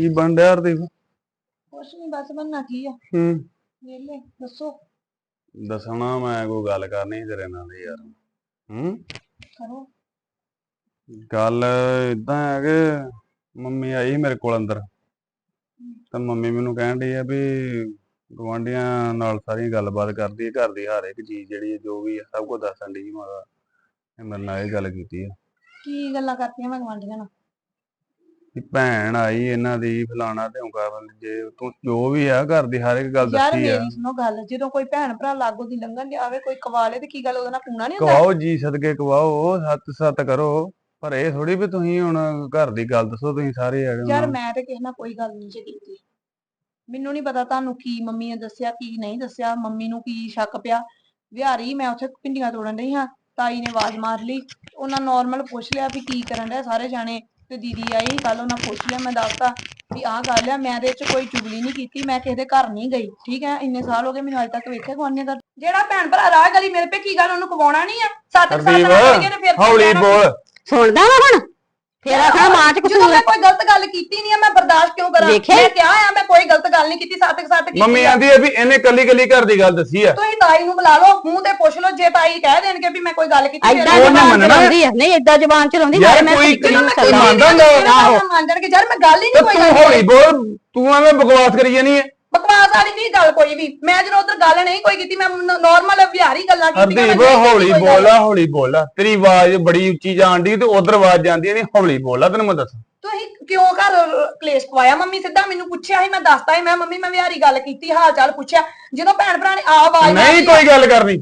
ਕੀ ਬਣ ਰਿਹਾ ਹਰਦੀਪ? ਕੁਛ ਨਹੀਂ ਬਸ ਬੰਨਾ ਕੀ ਆ। ਹੂੰ। ਵੇਲੇ ਦੱਸੋ। ਦੱਸਣਾ ਮੈਂ ਕੋਈ ਗੱਲ ਕਰਨੀ ਤੇਰੇ ਨਾਲ ਯਾਰ। ਹੂੰ? ਕਰੋ। ਗੱਲ ਇਦਾਂ ਹੈ ਕਿ ਮੰਮੀ ਆਈ ਮੇਰੇ ਕੋਲ ਅੰਦਰ। ਤਾਂ ਮੰਮੀ ਮੈਨੂੰ ਕਹਿਣ ਡਈ ਆ ਵੀ ਗਵਾਂਢੀਆਂ ਨਾਲ ਸਾਰੀ ਗੱਲਬਾਤ ਕਰਦੀ ਹੈ ਘਰ ਦੀ ਹਰ ਇੱਕ ਚੀਜ਼ ਜਿਹੜੀ ਹੈ ਜੋ ਵੀ ਹੈ ਸਭ ਕੁਝ ਦੱਸਣ ਡਈ ਮਾਤਾ। ਇਹ ਮੇਰੇ ਨਾਲ ਇਹ ਗੱਲ ਕੀਤੀ ਆ। ਕੀ ਗੱਲਾਂ ਕਰਤੀਆਂ ਮੈਂ ਗਵਾਂਢੀਆਂ ਨਾਲ? ਕਿ ਭੈਣ ਆਈ ਇਹਨਾਂ ਦੀ ਫਲਾਣਾ ਢਿਉਂਕਾ ਜੇ ਤੂੰ ਜੋ ਵੀ ਆ ਘਰ ਦੀ ਹਰ ਇੱਕ ਗੱਲ ਯਾਰ ਦੱਸੀ ਆ। ਮੇਰੀ ਸੁਣੋ ਗੱਲ ਜਦੋਂ ਕੋਈ ਭੈਣ ਭਰਾ ਲਾਗੋ ਦੀ ਲੰਘਣ ਦੇ ਆਵੇ ਕੋਈ ਕਵਾਲੇ ਤੇ ਕੀ ਗੱਲ ਉਹਦੇ ਨਾਲ ਪੂਣਾ ਨਹੀਂ ਹੁੰਦਾ? ਕਵਾਓ ਜੀ ਸਦਕੇ ਕਵਾਓ ਸੱਤ ਸੱਤ ਕਰੋ ਪਰ ਇਹ ਥੋੜੀ ਵੀ ਤੁਸੀਂ ਹੁਣ ਘਰ ਦੀ ਗੱਲ ਦੱਸੋ ਤੁਸੀਂ ਸਾਰੇ ਆ ਯਾਰ ਮੈਂ ਤੇ ਕਿਸੇ ਨਾਲ ਕੋਈ ਗੱਲ ਨਹੀਂ ਜੇ ਕੀਤੀ। ਮੈਨੂੰ ਨਹੀਂ ਪਤਾ ਤੁਹਾਨੂੰ ਕੀ ਮੰਮੀ ਨੇ ਦੱਸਿਆ ਕੀ ਨਹੀਂ ਦੱਸਿਆ ਮੰਮੀ ਨੂੰ ਕੀ ਸ਼ੱਕ ਪਿਆ। ਵਿਹਾਰੀ ਮੈਂ ਉੱਥੇ ਭਿੰਡੀਆਂ ਤੋੜਨ ਰਹੀ ਹਾਂ ਤਾਈ ਨੇ ਆਵਾਜ਼ ਮਾਰ ਲਈ ਉਹਨਾਂ ਨਾਰਮਲ ਪੁੱਛ ਲਿਆ ਵੀ ਕੀ ਕਰਨ ਡਿਆ ਸਾਰੇ ਜਾਣੇ। ਤੇ ਦੀਦੀ ਆਈ ਕੱਲ ਉਹਨਾਂ ਪੁੱਛ ਲਿਆ ਮੈਂ ਦੱਸਤਾ ਵੀ ਆਹ ਗੱਲ ਆ ਮੈਂ ਦੇ ਵਿੱਚ ਕੋਈ ਚੁਗਲੀ ਨਹੀਂ ਕੀਤੀ ਮੈਂ ਕਿਸੇ ਦੇ ਘਰ ਨਹੀਂ ਗਈ ਠੀਕ ਹੈ? ਇੰਨੇ ਸਾਲ ਹੋ ਗਏ ਮੈਨੂੰ ਅੱਜ ਤੱਕ ਵੇਖਿਆ ਗਵਾਨੇ ਦਾ। ਜਿਹੜਾ ਭੈਣ ਭਰਾ ਰਾਹ ਗਲੀ ਮੇਰੇ ਪੇ ਕੀ ਗੱਲ ਉਹਨੂੰ ਕਵਾਉਣਾ ਨਹੀਂ ਆ? ਸੱਤ ਸਾਲ ਹਰਦੀਪ, ਨਾਲ ਕਰੀਏ ਤੇ ਫਿਰ ਹੌਲੀ? ਬੋਲ। ਸੁਣਦਾ ਵਾ ਹੁਣ? ਫੇਰ ਆਖਣਾ ਮਾਂ ਚ ਜਦੋਂ ਕਸੂਰ ਮੈਂ। ਕੋਈ ਗਲਤ ਗੱਲ ਕੀਤੀ ਨਹੀਂ ਆ ਬਰਦਾਸ਼ਤ ਕਿਉਂ ਕਰਾਂ? ਮੈਂ ਕਿਹਾ ਆ ਮੈਂ ਕੋਈ ਗਲਤ ਗੱਲ ਨਹੀਂ ਕੀਤੀ ਸੱਤ ਕੁ ਸੱਤ ਕੀਤੀ ਮੰਮੀ। ਆਂਦੀ ਹੈ ਵੀ ਇਹਨੇ ਕੱਲੀ ਕੱਲੀ ਘਰ ਦੀ ਗੱਲ ਦੱਸੀ ਆ। ਤੁਸੀਂ ਤਾਈ ਨੂੰ ਬੁਲਾ ਲਓ ਮੂੰਹ ਤੇ ਪੁੱਛ ਲਓ ਜੇ ਤਾਈ ਕਹਿ ਦੇਣਗੇ ਵੀ ਮੈਂ ਕੋਈ ਗੱਲ ਕੀਤੀ ਐਦਾਂ ਉਹਨੇ ਜ਼ਬਾਨ ਮੰਨਣਾ। ਚਲਾਉਂਦੀ ਆ। ਨਹੀਂ ਐਦਾਂ ਜ਼ਬਾਨ ਚਲਾਉਂਦੀ ਯਾਰ ਮੈਂ ਕੋਈ ਚੱਲਦਾ ਮੰਨਦਾ ਹੁੰਦਾ ਆਹੋ। ਮੰਨ ਜਾਣਗੇ ਯਾਰ ਮੈਂ ਗੱਲ ਹੀ ਤੇ ਨਹੀਂ ਕੋਈ ਤੂੰ ਗੱਲ ਹੌਲੀ ਬੋਲ ਤੂੰ ਐਵੇਂ ਬਕਵਾਸ ਕਰੀ ਜਾਨੀ ਹੈ ਬਕਵਾਸ ਵਾਲੀ ਨਹੀਂ ਗੱਲ ਕੋਈ ਵੀ? ਮੈਂ ਜਦੋਂ ਉਧਰ ਗੱਲ ਨਹੀਂ ਕੋਈ ਕੀਤੀ ਮੈਂ ਨਾਰਮਲ ਵਿਹਾਰੀ ਗੱਲਾਂ ਕੀਤੀਆਂ ਹਰਦੀਪ ਮੈਂ ਹੌਲੀ ਕੀਤੀ ਕੋਈ ਗੱਲ। ਬੋਲਾ ਹੌਲੀ ਬੋਲਾ। ਤੇਰੀ ਆਵਾਜ਼ ਬੜੀ ਉੱਚੀ ਜਾਂਦੀ ਤੇ ਉਧਰ ਆਵਾਜ਼ ਜਾਂਦੀ ਨਹੀਂ ਹੌਲੀ ਬੋਲਾ। ਤੈਨੂੰ ਮੈਂ ਦੱਸ। ਤੁਸੀਂ ਕਿਉਂ ਘਰ ਕਲੇਸ਼ ਪਵਾਇਆ? ਮੰਮੀ ਸਿੱਧਾ ਮੈਨੂੰ ਪੁੱਛਿਆ ਸੀ ਮੈਂ ਦੱਸਤਾ ਸੀ। ਮੈਂ ਮੰਮੀ ਮੈਂ ਵਿਹਾਰੀ ਗੱਲ ਕੀਤੀ ਹਾਲ ਚਾਲ ਪੁੱਛਿਆ। ਜਦੋਂ ਭੈਣ ਭਰਾ ਨੇ ਆ ਆਵਾਜ਼ ਨਹੀਂ ਮਾਰੀ, ਕੋਈ ਗੱਲ ਕਰਨੀ।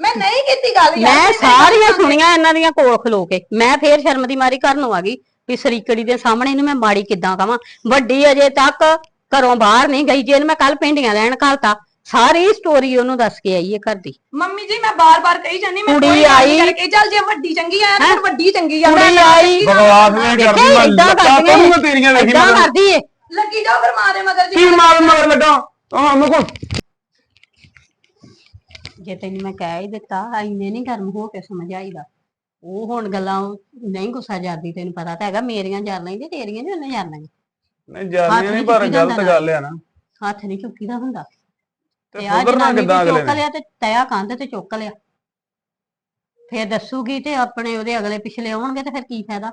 ਮੈਂ ਨਹੀਂ ਕੀਤੀ ਗੱਲ ਯਾਰ ਮੈਂ ਸਾਰੀਆਂ ਸੁਣੀਆਂ ਇਹਨਾਂ ਦੀਆਂ ਕੋਲ ਖਲੋ ਕੇ। ਮੈਂ ਫੇਰ ਸ਼ਰਮ ਦੀ ਮਾਰੀ ਘਰ ਨੂੰ ਆ ਗਈ। ਵੀ ਸਰੀਕੜੀ ਦੇ ਸਾਹਮਣੇ ਇਹਨੂੰ ਮੈਂ ਮਾੜੀ ਕਿੱਦਾਂ ਕਵਾਂ? ਵੱਡੀ ਅਜੇ ਤੱਕ ਘਰੋਂ ਬਾਹਰ ਨਹੀਂ ਗਈ ਜੇ ਮੈਂ ਕੱਲ ਪਿੰਡੀਆਂ ਲੈਣ ਘਲਤਾ। ਸਾਰੀ ਸਟੋਰੀ ਉਹਨੂੰ ਦੱਸ ਕੇ ਆਈ ਹੈ ਘਰ ਦੀ। ਮੰਮੀ ਜੀ ਮੈਂ ਬਾਰ-ਬਾਰ ਕਹੀ ਜਾਂਦੀ ਮੈਂ ਕੁੜੀ ਕੋਈ ਗੱਲ ਆਈ। ਨਹੀਂ ਕਰਕੇ ਚੱਲ ਜੇ ਵੱਡੀ ਚੰਗੀ ਆ ਤਾਂ ਫਿਰ ਵੱਡੀ ਚੰਗੀ ਆ ਕੁੜੀ ਮੈਂ ਆਈ। ਬਕਵਾਸ ਨਹੀਂ ਦੇਖਿਆ ਕਰਦੀ ਮੈਂ ਏਦਾਂ ਲੱਤਾਂ ਕਰੂੰਗਾ ਤੇਰੀਆਂ ਵੇਖੀ ਮੈਂ ਕਰਦੀ ਏ ਲੱਗੀ ਜਾਓ ਫਿਰ ਮਾਂ ਦੇ ਮਗਰ ਜੀ। ਕੀ ਮਾਰ ਮਾਰ ਲੱਗਾ? ਹਾਂ ਮੈਂ ਕੋ ਜੇ ਤੈਨੂੰ ਮੈਂ ਕਹਿ ਹੀ ਦਿੱਤਾ ਇੰਨੇ ਨਹੀਂ ਗਰਮ ਹੋ ਕੇ ਸਮਝ ਆਈਦਾ ਉਹ ਹੁਣ ਗੱਲਾਂ ਨਹੀਂ ਗੁੱਸਾ ਜਾਂਦੀ ਤੈਨੂੰ ਪਤਾ ਤਾਂ ਹੈਗਾ ਮੇਰੀਆਂ ਜਾਣ ਲੈਂਦੀ ਤੇਰੀਆਂ ਨਹੀਂ ਉਹਨੇ ਜਾਣ ਲੈਂਦੀ। ਨਹੀਂ ਜਾਣੀ ਨਹੀਂ ਪਰ ਗਲਤ ਗੱਲ ਆ ਨਾ। ਹੱਥ ਨਹੀਂ ਚੁੱਕੀਦਾ ਹੁੰਦਾ। ਤੇ ਤੇ ਆ ਸੁਧਰਨਾ ਕਿੱਦਾਂ ਤੇ ਅਗਲੇ ਚੁੱਕ ਨੇ? ਲਿਆ ਤੇ ਤਇਆ ਕੰਧ ਤੇ ਚੁੱਕ ਲਿਆ। ਫੇਰ ਦੱਸੂਗੀ ਤੇ ਆਪਣੇ ਉਹਦੇ ਅਗਲੇ ਪਿਛਲੇ ਆਉਣਗੇ ਤੇ ਫਿਰ ਕੀ ਫਾਇਦਾ?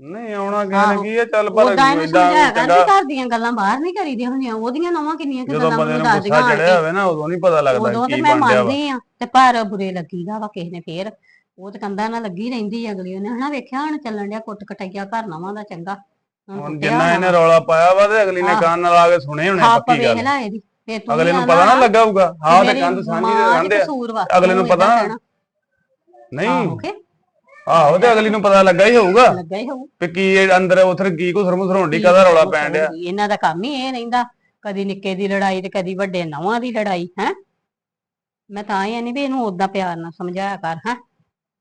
ਨਹੀਂ ਆਉਣਾ ਕਹਿਣ। ਕੀ ਆ? ਚੱਲ ਪਰ ਉਦਾਂ ਏਦਾਂ ਸਮਝਾਇਆ ਕਰ ਘਰ ਦੀਆਂ ਗੱਲਾਂ ਬਾਹਰ ਨਹੀਂ ਕਰੀਦੀਆਂ ਹੁੰਦੀਆਂ। ਉਹਦੀਆਂ ਨਵਾਂ ਕਿੰਨੀਆਂ ਕਿ ਜਦੋਂ ਗੱਲਾਂ ਬੰਦੇ ਨੂੰ ਗੁੱਸਾ ਚੜਿਆ ਹੋਵੇ ਨਾ ਉਦੋਂ ਨਹੀਂ ਪਤਾ ਲੱਗਦਾ ਉਦੋਂ ਤੇ ਕੀ ਮੈਂ ਬਣ ਗਿਆ ਵਾ। ਮੰਨਦੀ ਆ ਤੇ ਪਰ ਬੁਰੇ ਲੱਗੀਦਾ ਵਾ ਕਿਸੇ ਨੇ ਫੇਰ। ਉਹ ਤੇ ਕੰਦਾ ਨਾਲ ਲੱਗੀ ਰਹਿੰਦੀ ਅਗਲੀ। ਉਹਨੇ ਹਨਾ ਵੇਖਿਆ ਹੁਣ ਚੱਲਣ ਡਿਆ ਕੁੱਟ ਕਟਾਈਆ ਘਰ ਨਵਾਂ ਦਾ ਚੰਗਾ। ਹੁਣ ਜਿੰਨਾ ਇਹਨੇ। ਰੌਲਾ ਪਾਇਆ ਵਾ ਤੇ ਅਗਲੀ ਨੇ। ਕੰਨ ਲਾ ਕੇ ਸੁਣੇ ਹੋਣੇ ਪੱਕੀ ਵੇਖ ਗੱਲ ਲੈ ਇਹਦੀ ਫੇਰ ਤੂੰ ਅਗਲੇ ਨੂੰ ਪਤਾ ਨਾ ਲੱਗਾ ਹੋਊਗਾ ਹਾਂ ਤੇ ਕੰਧ ਸਾਂਝੀ ਦੇ ਰਹਿੰਦੇ ਆ। ਅਗਲੇ ਨੂੰ ਤੂੰ ਪਤਾ ਨਾ। ਨਹੀਂ। ਆਹੋ ਤੇ ਅਗਲੀ ਨੂੰ ਪਤਾ ਲੱਗਾ ਹੀ ਹੋਊਗਾ। ਲੱਗਾ ਹੀ ਹੋਊ। ਕਿ ਕੀ ਇਹ ਅੰਦਰ ਉਥਰ ਕੀ ਕੋ ਸਰਮ ਸਰੋਂਡੀ ਕਾਦਾ ਰੌਲਾ ਪੈਣ ਡਿਆ। ਇਹਨਾਂ ਦਾ ਕੰਮ ਹੀ ਇਹ ਰਹਿੰਦਾ। ਕਦੀ ਨਿੱਕੇ ਦੀ ਲੜਾਈ ਤੇ ਕਦੀ ਵੱਡੇ ਨਵਾਂ ਦੀ ਲੜਾਈ ਹੈ। ਮੈਂ ਤਾਂ ਹੀ ਨਹੀਂ ਵੀ ਇਹਨੂੰ ਉਦਾਂ ਪਿਆਰ ਨਾਲ ਸਮਝਾਇਆ ਕਰ ਹੈ।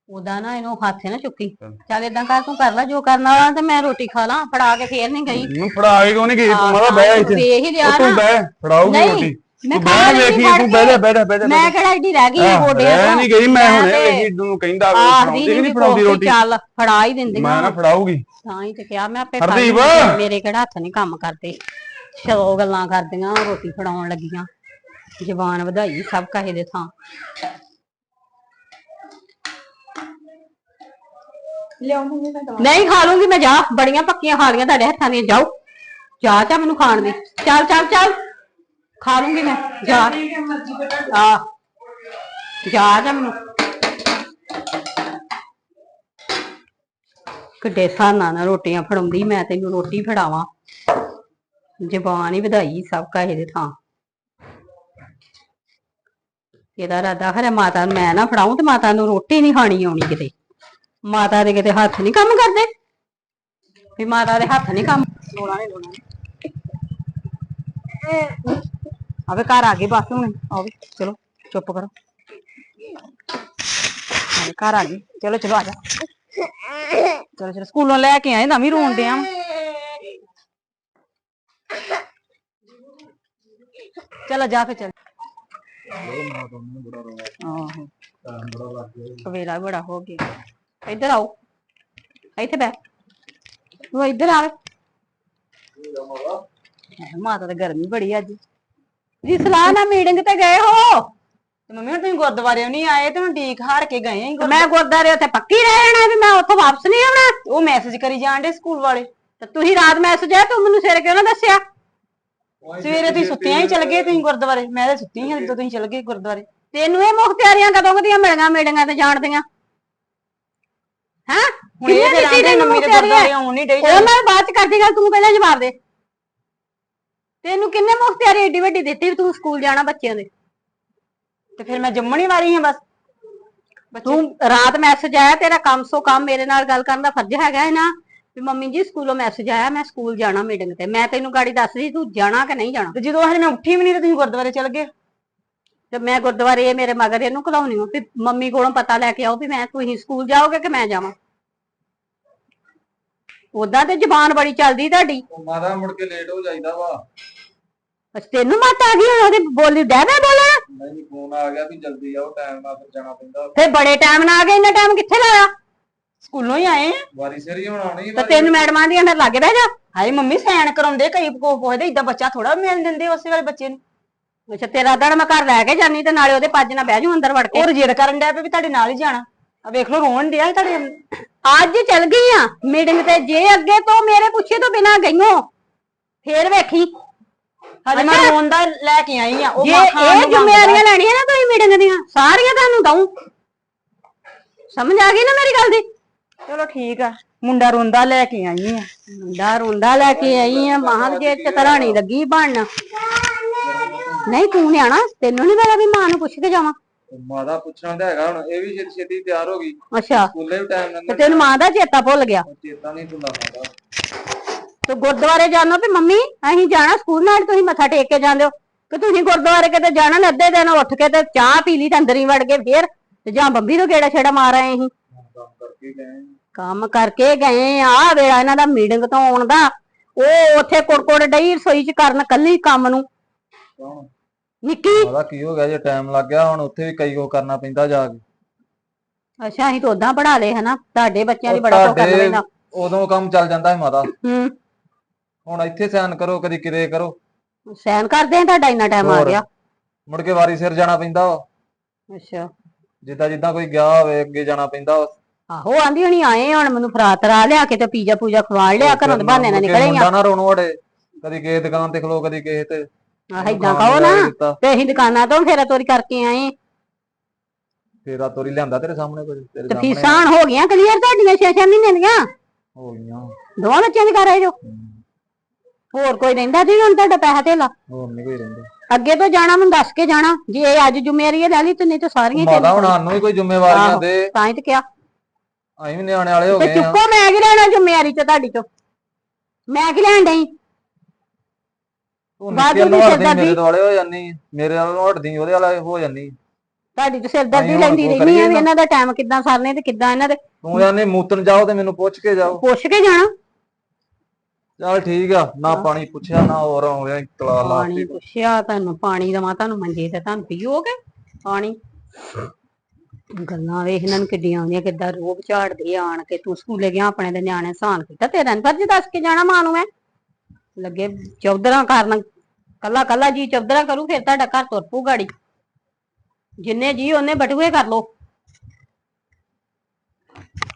ਉਦਾਂ ਨਾ ਇਹਨੂੰ ਹੱਥ ਨਾ ਚੁੱਕੀ। ਚੱਲ। ਇਦਾਂ ਕਰ ਤੂੰ ਕਰ ਲੈ ਜੋ ਕਰਨ ਵਾਲਾ ਤੇ ਮੈਂ ਰੋਟੀ ਖਾ ਲਾਂ ਫੜਾ ਕੇ ਫੇਰ ਨਹੀਂ ਗਈ। ਨੂੰ ਫੜਾ ਕੇ ਕਿਉਂ ਨਹੀਂ ਗਈ? ਤੂੰ ਮਾਦਾ ਆਹ, ਬਹਿ ਤੂੰ ਇੱਥੇ। ਵੇਖ ਹੀ ਲਿਆ ਉਹ ਤੂੰ ਨਾ। ਬਹਿ ਫੜਾਉਗੀ ਨਹੀਂ, ਰੋਟੀ। ਮੈਂ ਤੂੰ ਖਾ ਬਹਿ ਲਈ ਵੇਖੀ ਫੜ ਤੂੰ ਕੇ। ਬਹਿ ਜਾ ਬਹਿ ਜਾ ਬਹਿ ਜਾ ਮੈਂ ਕਿਹੜਾ ਏਡੀ ਰਹਿ ਗਈ ਆ ਗੋਡਿਆਂ ਮੈਂ ਤੋਂ? ਨਹੀਂ ਗਈ ਮੈਂ ਮੈਂ ਹੁਣੇ ਤੇ ਵੇਖੀ ਤੂੰ ਕਹਿੰਦਾ ਆਖਦੀ ਫੜਾਉਂਦੀ ਨਹੀਂ ਨਹੀਂ ਫੜਾਉਂਦੀ ਰੋਟੀ? ਚੱਲ ਫੜਾ ਹੀ ਦਿੰਦੀ ਮੈਂ ਨਾ ਫੜਾਉਗੀ ਤਾਂ ਹੀ ਤੇ ਕਿਹਾ ਮੈਂ ਆਪੇ ਹਰਦੀਪ! ਮੇਰੇ ਕਿਹੜਾ ਹੱਥ ਨਹੀਂ ਕੰਮ ਕਰਦੇ। ਸੌ ਗੱਲਾਂ ਕਰਦੀਆਂ ਰੋਟੀ ਫੜਾਉਣ ਲੱਗੀਆਂ। ਜ਼ਬਾਨ ਵਧਾਈ ਸਭ ਕਹੇ ਦੇ ਥਾਂ। ਮੈਂ ਨਹੀਂ ਖਾ ਲੂੰਗੀ ਮੈਂ ਜਾ ਬੜੀਆਂ ਪੱਕੀਆਂ ਖਾ ਲੀਆਂ ਤੁਹਾਡੇ ਹੱਥਾਂ ਦੀਆਂ ਜਾਓ। ਜਾ ਚਾ ਮੈਨੂੰ ਖਾਣ ਦੇ। ਚੱਲ ਚੱਲ ਚੱਲ। ਖਾ ਲੂੰਗੀ ਮੈਂ ਜਾ। ਆ। ਜਾ ਜਾ ਮੈਨੂੰ। ਕਿੱਡੇ ਸਾਨਾ ਨਾਲ ਰੋਟੀਆਂ ਫੜਾਉਂਦੀ ਮੈਂ ਤੈਨੂੰ ਰੋਟੀ ਫੜਾਵਾਂ। ਜ਼ਬਾਨ ਹੀ ਵਧਾਈ ਸਭ ਕਾਹੇ ਦੇ ਥਾਂ। ਇਹਦਾ ਰਾਦਾ ਖਰੇ ਮਾਤਾ ਨੂੰ ਮੈਂ ਨਾ ਫੜਾਉਂ ਤੇ ਮਾਤਾ ਨੂੰ ਰੋਟੀ ਨਹੀਂ ਖਾਣੀ ਆਉਣੀ ਕਿਤੇ। ਮਾਤਾ ਦੇ ਕਿਤੇ ਹੱਥ ਨਹੀਂ ਕੰਮ ਕਰਦੇ ਵੀ ਮਾਤਾ ਦੇ ਹੱਥ ਨਹੀਂ ਕੰਮ ਲੋਣਾ ਨਹੀਂ ਲੋਣਾ ਆਵੇ ਘਰ ਆ ਗਏ ਬਸ ਹੁਣ ਆਵੇ ਚਲੋ ਚੁੱਪ ਕਰੋ ਆਵੇ ਘਰ ਆ ਗਏ ਚਲੋ ਚਲੋ ਆ ਜਾ ਚਲੋ ਚਲੋ ਸਕੂਲੋਂ ਲੈ ਕੇ ਆਏ ਨਵੀਂ ਰੋਣ ਡਿਆ ਵਾਂ। ਚਲੋ ਜਾ ਫੇ ਚਲ ਆਹੋ ਕਵੇਲਾ ਬੜਾ ਹੋ ਗਿਆ ਇੱਧਰ ਆਓ। ਇੱਥੇ ਬੈ ਉਹ ਇੱਧਰ ਆ। ਮਾਤਾ ਤਾਂ ਗਰਮੀ ਬੜੀ ਅੱਜ। ਜੀ ਸਲਾਹ ਨਾਲ ਮੀਟਿੰਗ ਤੇ ਗਏ ਹੋ। ਤੇ ਮੰਮੀ ਹੁਣ ਤੁਸੀਂ ਗੁਰਦੁਆਰੇ ਨਹੀਂ ਆਏ ਤੇ ਹੁਣ ਡੀਕ ਹਾਰ ਕੇ ਗਏ ਆਂ ਮੈਂ ਗੁਰਦਾਰੇ ਉੱਥੇ ਪੱਕੀ ਰਹਿਣਾ ਵੀ ਮੈਂ ਉੱਥੋਂ ਵਾਪਸ ਨਹੀਂ ਆਉਣਾ। ਉਹ ਮੈਸੇਜ ਕਰੀ ਜਾਣ ਡੇ ਸਕੂਲ ਵਾਲੇ। ਤੇ ਤੁਸੀਂ ਰਾਤ ਮੈਸੇਜ ਆਇਆ ਤੂੰ ਮੈਨੂੰ ਸਵੇਰੇ ਕਿਉਂ ਨਾ ਦੱਸਿਆ? ਸਵੇਰੇ ਤੁਸੀਂ ਸੁੱਤਿਆਂ ਹੀ ਚਲ ਗਏ ਤੁਸੀਂ ਗੁਰਦੁਆਰੇ। ਮੈਂ ਤਾਂ ਸੁੱਤੀ ਹਾਂ ਜਦੋਂ ਤੁਸੀਂ ਚਲ ਗਏ ਗੁਰਦੁਆਰੇ। ਤੈਨੂੰ ਇਹ ਮੁਖਤਿਆਰੀਆਂ ਕਦੋਂ ਕਦੀਆਂ ਮਿਲੀਆਂ ਮੀਟਿੰਗਾਂ ਤੇ ਜਾਣਦੀਆਂ ਹੈਂ? ਦਿੱਤੀ ਤੈਨੂੰ ਆਉਣ ਨਹੀਂ ਡਈ ਉਹ ਮੈਂ ਬਾਅਦ ਚ ਕਰਦੀ ਗੱਲ ਤੂੰ ਪਹਿਲਾਂ ਜਵਾਬ ਦੇ। ਤੈਨੂੰ ਕਿੰਨੇ ਮੁਖਤਿਆਰੀ ਏਡੀ ਵੱਡੀ ਦਿੱਤੀ ਵੀ ਤੂੰ ਸਕੂਲ ਜਾਣਾ ਬੱਚਿਆਂ ਦੇ? ਤੇ ਫਿਰ ਮੈਂ ਜੰਮਣੀ ਵਾਲੀ ਹਾਂ ਬਸ। ਤੂੰ ਰਾਤ ਮੈਸੇਜ ਆਇਆ ਤੇਰਾ ਕੰਮ ਸੋ ਕੰਮ ਮੇਰੇ ਨਾਲ ਗੱਲ ਕਰਨ ਦਾ ਫਰਜ਼ ਹੈਗਾ ਹੈ ਨਾ? ਵੀ ਮੰਮੀ ਜੀ ਸਕੂਲੋਂ ਮੈਸੇਜ ਆਇਆ ਮੈਂ ਸਕੂਲ ਜਾਣਾ ਮੀਟਿੰਗ ਤੇ। ਮੈਂ ਤੈਨੂੰ ਗਾੜੀ ਦੱਸ ਰਹੀ ਤੂੰ ਜਾਣਾ ਕਿ ਨਹੀਂ ਜਾਣਾ? ਤੇ ਜਦੋਂ ਹਜੇ ਮੈਂ ਉੱਠੀ ਵੀ ਨਹੀਂ ਤੇ ਤੁਸੀਂ ਗੁਰਦੁਆਰੇ ਚਲ ਗਏ। ਤੇ ਮੈਂ ਗੁਰਦੁਆਰੇ ਇਹ ਮੇਰੇ ਮਗਰ ਇਹਨੂੰ ਘਲਾਉਣੀ ਹਾਂ ਵੀ ਮੰਮੀ ਕੋਲੋਂ ਪਤਾ ਲੈ ਕੇ ਆਓ ਵੀ ਮੈਂ ਤੁਸੀਂ ਸਕੂਲ ਜਾਓਗੇ ਕਿ ਮੈਂ ਜਾਵਾਂ। ਉਦਾਂ ਤੇ ਜ਼ਬਾਨ ਬੜੀ ਚੱਲਦੀ ਤੁਹਾਡੀ। ਉਹ ਮਾਤਾ ਮੁੜ ਕੇ ਲੇਟ ਹੋ ਜਾਈਦਾ ਵਾ। ਅੱਛਾ ਤੈਨੂੰ ਮੱਤ ਆ ਗਈ ਉਹਦੀ ਬੋਲੀ ਡਹਿਦਾ ਬੋਲਣਾ? ਨਹੀਂ ਫੋਨ ਆ ਗਿਆ ਵੀ ਜਲਦੀ ਆਓ ਟਾਈਮ ਨਾਲ ਫਿਰ ਜਾਣਾ ਪੈਂਦਾ। ਫੇ ਬੜੇ ਟਾਈਮ ਨਾਲ ਆ ਗਏ ਇੰਨਾ ਟਾਈਮ ਕਿੱਥੇ ਲਾਇਆ? ਸਕੂਲੋਂ ਹੀ ਆਏ ਆ। ਵਾਰੀ ਸਿਰ ਹੀ ਹੋਣਾ ਨਹੀਂ ਤੇ ਤਿੰਨ ਮੈਡਮਾਂ ਦੀਆਂ ਮੇਰੇ ਲਾਗੇ ਬਹਿ ਜਾ। ਹਾਏ ਮੰਮੀ ਸੈਨ ਕਰਾਉਂਦੇ ਕਈ ਕੋ ਪੁੱਛਦੇ ਇਦਾਂ ਬੱਚਾ ਥੋੜਾ ਮਿਲ ਦਿੰਦੇ ਉਸੇ ਵਾਲੇ ਬੱਚੇ ਨੂੰ। ਅੱਛਾ ਤੇਰਾ ਦੜ ਮੈਂ ਘਰ ਲੈ ਕੇ ਜਾਨੀ ਤੇ ਨਾਲੇ ਉਹਦੇ ਪੱਜ ਨਾਲ ਬਹਿ ਜਾਊਂ ਅੰਦਰ ਵੜ ਕੇ। ਉਹ ਰਜਿੜ ਕਰਨ ਡਿਆ ਵੀ ਤੁਹਾਡੇ ਨਾਲ ਹੀ ਜਾਣਾ। ਆ ਵੇਖ ਲਓ ਰੋਣ ਡਿਆ ਸੀ ਤੁਹਾਡੇ ਅੱਜ ਚਲ ਗਈ ਆ। ਮੀਟਿੰਗ ਤੇ ਜੇ ਅੱਗੇ ਤੋਂ ਮੇਰੇ ਪੁੱਛੇ ਤੋਂ ਬਿਨਾ ਗਈਓ। ਫੇਰ ਵੇਖੀ। ਹਜੇ ਮੈਂ ਰੋਣ ਦਾ ਲੈ ਕੇ ਆਈ ਆ। ਉਹ ਜੇ ਮਾਂ ਖਾਣ ਇਹ। ਜ਼ਿੰਮੇਵਾਰੀਆਂ ਲੈਣੀਆਂ ਨਾ ਤੁਸੀਂ ਮੀਟਿੰਗ ਦੀਆਂ ਸਾਰੀਆਂ ਤੁਹਾਨੂੰ ਦਊਂ। ਸਮਝ ਆ ਗਈ ਨਾ ਮੇਰੀ ਗੱਲ ਦੀ? ਚਲੋ ਠੀਕ ਆ। ਮੁੰਡਾ ਰੋਂਦਾ ਲੈ ਕੇ ਆਈ ਆ। ਮੁੰਡਾ ਰੋਂਦਾ ਲੈ ਕੇ ਆਈ ਆ। ਮਹਾਂ ਜੇ ਚਤਰਾਣੀ ਲੱਗੀ ਬਣਨ। ਨਹੀਂ ਤੂੰ ਨਿਆਣਾ ਤੈਨੂੰ ਨਹੀਂ ਵੇਲਾ ਵੀ ਮਾਂ ਨੂੰ ਪੁੱਛ ਕੇ ਜਾਵਾਂ। ਮਾਤਾ ਪੁੱਛਣਾ ਤਾਂ ਹੈਗਾ ਹੁਣ ਇਹ ਵੀ ਛੇਤੀ ਛੇਤੀ ਤਿਆਰ ਹੋ ਗਈ। ਅੱਛਾ। ਸਕੂਲੇ ਵੀ ਟਾਈਮ ਤੇ ਤੈਨੂੰ ਮਾਂ ਦਾ ਚੇਤਾ ਭੁੱਲ ਗਿਆ। ਚੇਤਾ ਨਹੀਂ ਭੁੱਲਾ ਮਾਤਾ। ਤੇ ਗੁਰਦੁਆਰੇ ਜਾਣਾ ਵੀ ਮੰਮੀ ਅਸੀਂ ਜਾਣਾ ਸਕੂਲ ਨਾਲ ਤੁਸੀਂ ਮੱਥਾ ਟੇਕ ਕੇ ਜਾਂਦੇ ਹੋ। ਕਿ ਤੁਸੀਂ ਗੁਰਦੁਆਰੇ ਕਿਤੇ ਜਾਣਾ ਨਾ ਅੱਧੇ ਦਿਨ ਉੱਠ ਕੇ ਤੇ ਚਾਹ ਪੀ ਲਈ ਤੇ ਅੰਦਰ ਹੀ ਵੜ ਗਏ ਫੇਰ ਤੇ ਜਾਂ ਬੰਬੀ ਤੋਂ ਗੇੜਾ ਛੇੜਾ ਮਾਰ ਆਏ ਅਸੀਂ। ਕੰਮ ਕਰਕੇ ਗਏ ਕੰਮ ਕਰਕੇ ਗਏ ਆ ਵੇਲਾ ਇਹਨਾਂ ਦਾ ਮੀਟਿੰਗ ਤੋਂ ਆਉਣ ਦਾ। ਉਹ ਉੱਥੇ ਕੁੜਕੁੜ ਡਈ ਰਸੋਈ ਚ ਕਰਨ ਕੱਲੀ ਕੰਮ ਨੂੰ। ਕੌਣ? ਨਿੱਕੀ? ਮਾਤਾ ਕੀ ਹੋ ਗਿਆ ਜੇ ਟਾਈਮ ਲੱਗ ਗਿਆ ਹੁਣ ਉੱਥੇ ਵੀ ਕਈ ਕੋ ਕਰਨਾ ਪੈਂਦਾ ਜਾ ਕੇ। ਅੱਛਾ ਅਸੀਂ ਤਾਂ ਉਦਾਂ ਪੜਾ ਲਏ ਹਨਾ? ਤੁਹਾਡੇ ਬੱਚਿਆਂ ਦੀ ਉਹ ਬੜਾ ਕੋ ਕਰਨਾ ਤੁਹਾਡੇ ਪੈਂਦਾ ਉਦੋਂ ਕੰਮ ਚੱਲ ਜਾਂਦਾ ਹੈ ਮਾਤਾ। ਹੂੰ। ਹੁਣ ਇੱਥੇ ਸੈਨ ਕਰੋ ਕਦੀ ਕਿਤੇ ਕਰੋ। ਸੈਨ ਕਰਦੇ ਆ ਤੁਹਾਡਾ ਇੰਨਾ ਟਾਈਮ ਆ ਹੋਰ। ਗਿਆ? ਮੁੜ ਕੇ ਵਾਰੀ ਸਿਰ ਜਾਣਾ ਪੈਂਦਾ ਵਾ। ਅੱਛਾ। ਜਿੱਦਾਂ ਜਿੱਦਾਂ ਕੋਈ ਗਿਆ ਹੋਵੇ ਅੱਗੇ ਜਾਣਾ ਪੈਂਦਾ ਵਾ। ਆਹੋ ਆਂਦੀ ਹਣੀ ਆਏ ਹੁਣ ਮੈਨੂੰ ਫਰਾਤ ਰਾ ਲਿਆ ਕੇ ਤੇ ਪੀਜ਼ਾ ਪੂਜਾ ਖਵਾ ਲਿਆ ਘਰੋਂ ਦੇ ਬਹਾਨੇ ਨਾਲ ਨਿਕਲੇ ਆ। ਮੁੰਡਾ ਨਾ ਰੋਣੋ ਵੜੇ ਕਦੀ ਕਿਸੇ ਦੁਕਾਨ ਤੇ ਖਲੋ ਕਦੀ ਕਿਸੇ ਤੇ। ਆਹ ਕਹੋ ਨਾ ਤੇ। ਅਸੀਂ ਦੁਕਾਨਾਂ ਤੋਂ ਫੇਰਾ ਤੋਰੀ ਕਰਕੇ ਆਏ। ਫੇਰਾ ਤੋਰੀ ਲਿਆਂਦਾ ਤੇਰੇ ਸਾਹਮਣੇ ਕੁਝ? ਤੇਰੇ ਤੇ ਸਾਹਮਣੇ ਫੀਸਾਂ ਹੁਣ ਹੋ ਗਈਆਂ ਕਲੀਅਰ ਤੁਹਾਡੀਆਂ 6-6 ਮਹੀਨੇ ਦੀਆਂ? ਹੋ ਗਈਆਂ। ਦੋਵਾਂ ਬੱਚਿਆਂ ਦੀ ਕਰ ਰਹੇ ਜੋ ਹੋਰ ਕੋਈ ਰਹਿੰਦਾ ਜੀ ਹੁਣ ਤੁਹਾਡਾ ਪੈਸਾ ਧੇਲਾ? ਹੋਰ ਨਹੀਂ ਕੋਈ ਰਹਿੰਦਾ। ਅੱਗੇ ਤੋਂ ਜਾਣਾ ਮੈਨੂੰ ਦੱਸ ਕੇ ਜਾਣਾ। ਜੇ ਇਹ ਅੱਜ ਜ਼ਿੰਮੇਵਾਰੀ ਲੈ ਲਈ ਤੇ ਨਹੀਂ ਤਾਂ ਸਾਰੀਆਂ ਹੀ ਤੈਨੂੰ ਹੁਣ ਸਾਨੂੰ ਵੀ ਕੋਈ ਜ਼ਿੰਮੇਵਾਰੀਆਂ ਆਹੋ। ਦੇ। ਤਾਂ ਹੀ ਤੇ ਕਿਹਾ। ਅਸੀਂ ਵੀ ਨਿਆਣੇ ਵਾਲੇ ਹੋ ਤੇ ਗਏ ਆ। ਚੁੱਕੋ ਮੈਂ ਕੀ ਲੈਣਾ ਜ਼ਿੰਮੇਵਾਰੀ ਚ ਤੁਹਾਡੀ ਤੋਂ ਮੈਂ ਕੀ ਲੈਣ ਡਈ? ਤੂੰ ਹਟਦੀ ਸਿਰਦਰਦੀ- ਮੇਰੇ ਦੁਆਲੇ ਹੋ ਜਾਂਦੀ ਮੇਰੇ ਵੱਲੋਂ ਹਟਦੀ ਉਹਦੇ ਵਾਲਾ ਹੋ ਜਾਂਦੀ। ਤੁਹਾਡੀ ਤੋਂ ਸਿਰਦਰਦੀ ਲੈਂਦੀ ਰਹਿੰਦੀ ਆ ਵੀ। ਇਹਨਾਂ ਦਾ ਟਾਈਮ ਕਿੱਦਾਂ ਸਰਨੇ ਤੇ ਕਿੱਦਾਂ ਇਹਨਾਂ ਦੇ? ਤੂੰ ਜਾਨੀ ਮੂਤਨ ਜਾਓ ਤੇ ਮੈਨੂੰ ਪੁੱਛ ਕੇ ਜਾਓ। ਪੁੱਛ ਕੇ ਜਾਣਾ? ਚੱਲ ਠੀਕ ਆ ਨਾ ਪਾਣੀ ਪੁੱਛਿਆ ਨਾ ਹੋਰ ਹੋ ਗਿਆ ਤਲਾ ਲਾ ਪਾਣੀ ਪੁੱਛਿਆ ਤੁਹਾਨੂੰ ਪਾਣੀ ਦਵਾਂ ਤੁਹਾਨੂੰ ਮੰਜੇ ਤੇ ਤੁਹਾਨੂੰ ਪੀਓਗੇ? ਪਾਣੀ? ਗੱਲਾਂ ਵੇਖ ਇਹਨਾਂ ਨੂੰ ਕਿੱਡੀਆਂ ਆਉਂਦੀਆਂ ਕਿੱਦਾਂ ਰੋਬ ਝਾੜਦੇ ਆਣ ਕੇ। ਤੂੰ ਸਕੂਲੇ ਗਿਆ ਆਪਣੇ ਦੇ ਨਿਆਣੇ ਸਾਨ ਕੀਤਾ ਤੇਰਾ ਨੀ ਫਰਜ਼ ਦੱਸ ਕੇ ਜਾਣਾ ਮਾਂ ਨੂੰ ਮੈਂ। ਲੱਗੇ ਚੌਧਰਾਂ ਕਰਨ ਕੱਲਾ ਕੱਲਾ ਜੀ ਚੌਧਰਾਂ ਕਰੂ ਫਿਰ ਤੁਹਾਡਾ ਘਰ ਤੁਰ ਪੂ ਗਾੜੀ। ਜਿੰਨੇ ਜੀ ਉਹਨੇ ਬਟੂਏ ਕਰ ਲੋ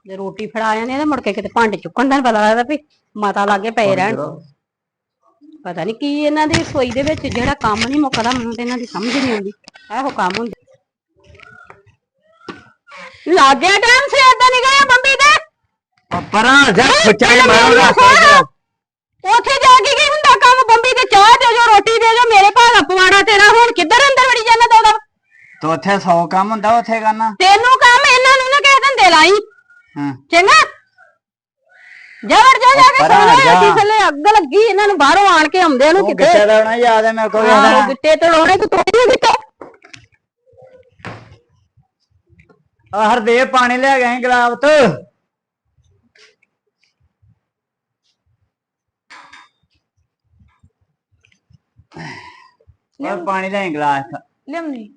ਜੇ ਰੋਟੀ ਫੜਾ ਜਾਂਦੇ ਤੇ ਮੁੜ ਕੇ ਕਿਤੇ ਭਾਂਡੇ ਚੁੱਕਣ ਦਾ ਨੀ ਪਤਾ ਲੱਗਦਾ ਵੀ ਮਾਤਾ ਲਾਗੇ ਪਏ ਰਹਿਣ। ਪਤਾ ਨਹੀਂ ਕੀ ਇਹਨਾਂ ਦੀ ਰਸੋਈ ਦੇ ਵਿੱਚ ਜਿਹੜਾ ਕੰਮ ਨਹੀਂ ਮੁੱਕਦਾ ਮੈਨੂੰ ਤੇ ਇਹਨਾਂ ਦੀ ਸਮਝ ਨਹੀਂ ਆਉਂਦੀ। ਇਹੋ ਕੰਮ ਹੁੰਦਾ। ਲੱਗਿਆ ਟਾਈਮ ਸੇ ਏਦਾਂ ਨਿਕਲਿਆ ਬੰਬੀ ਦੇ ਪਰਾਂ ਜਾ ਬੱਚਾ ਮਾਰੋ ਰਸਤੇ। ਉੱਥੇ ਜਾ ਕੇ ਕੀ ਹੁੰਦਾ? ਕੰਮ ਬੰਬੀ ਤੇ ਚਾਹ ਦੇ ਜੋ ਰੋਟੀ ਦੇ ਜੋ ਮੇਰੇ ਭਾਗਾ ਪਵਾੜਾ ਤੇਰਾ ਹੁਣ ਕਿੱਧਰ ਅੰਦਰ ਵੜੀ ਜਾਂਦਾ ਦੋਦਾ ਤੋ? ਉੱਥੇ 100 ਕੰਮ ਹੁੰਦਾ ਉੱਥੇ ਕਰਨਾ? ਤੈਨੂੰ ਕੰਮ ਇਹਨਾਂ ਨੂੰ ਨਾ ਕਹਿ ਦਿੰਦੇ ਲਾਈ ਹਾਂ। ਚੰਗਾ? ਜਵਰ ਜਾ ਜਾ ਕੇ ਪਰਾਂ ਜਾ। ਅਸੀਂ ਥੱਲੇ ਅੱਗ ਲੱਗੀ ਇਹਨਾਂ ਨੂੰ ਬਾਹਰੋਂ ਆਣ ਕੇ ਆਉਂਦੇ ਨੂੰ ਉਹ ਕਿਤੇ। ਗਿੱਟੇ ਦਾ ਨਾ ਯਾਦ ਹੈ ਮੇਰੇ ਕੋਲ ਆਹੋ ਗਿੱਟੇ ਤੜਾਉਣੇ ਤੂੰ ਤੋੜੀ ਗਿੱਟੇ। ਆ ਹਰਦੇਵ ਪਾਣੀ ਲੈ ਗਏ ਗੁਲਾਬ ਤੋਂ। ਹੋਰ ਪਾਣੀ ਲੈ ਗਲਾਸ। ਲਿਆਉਣੀ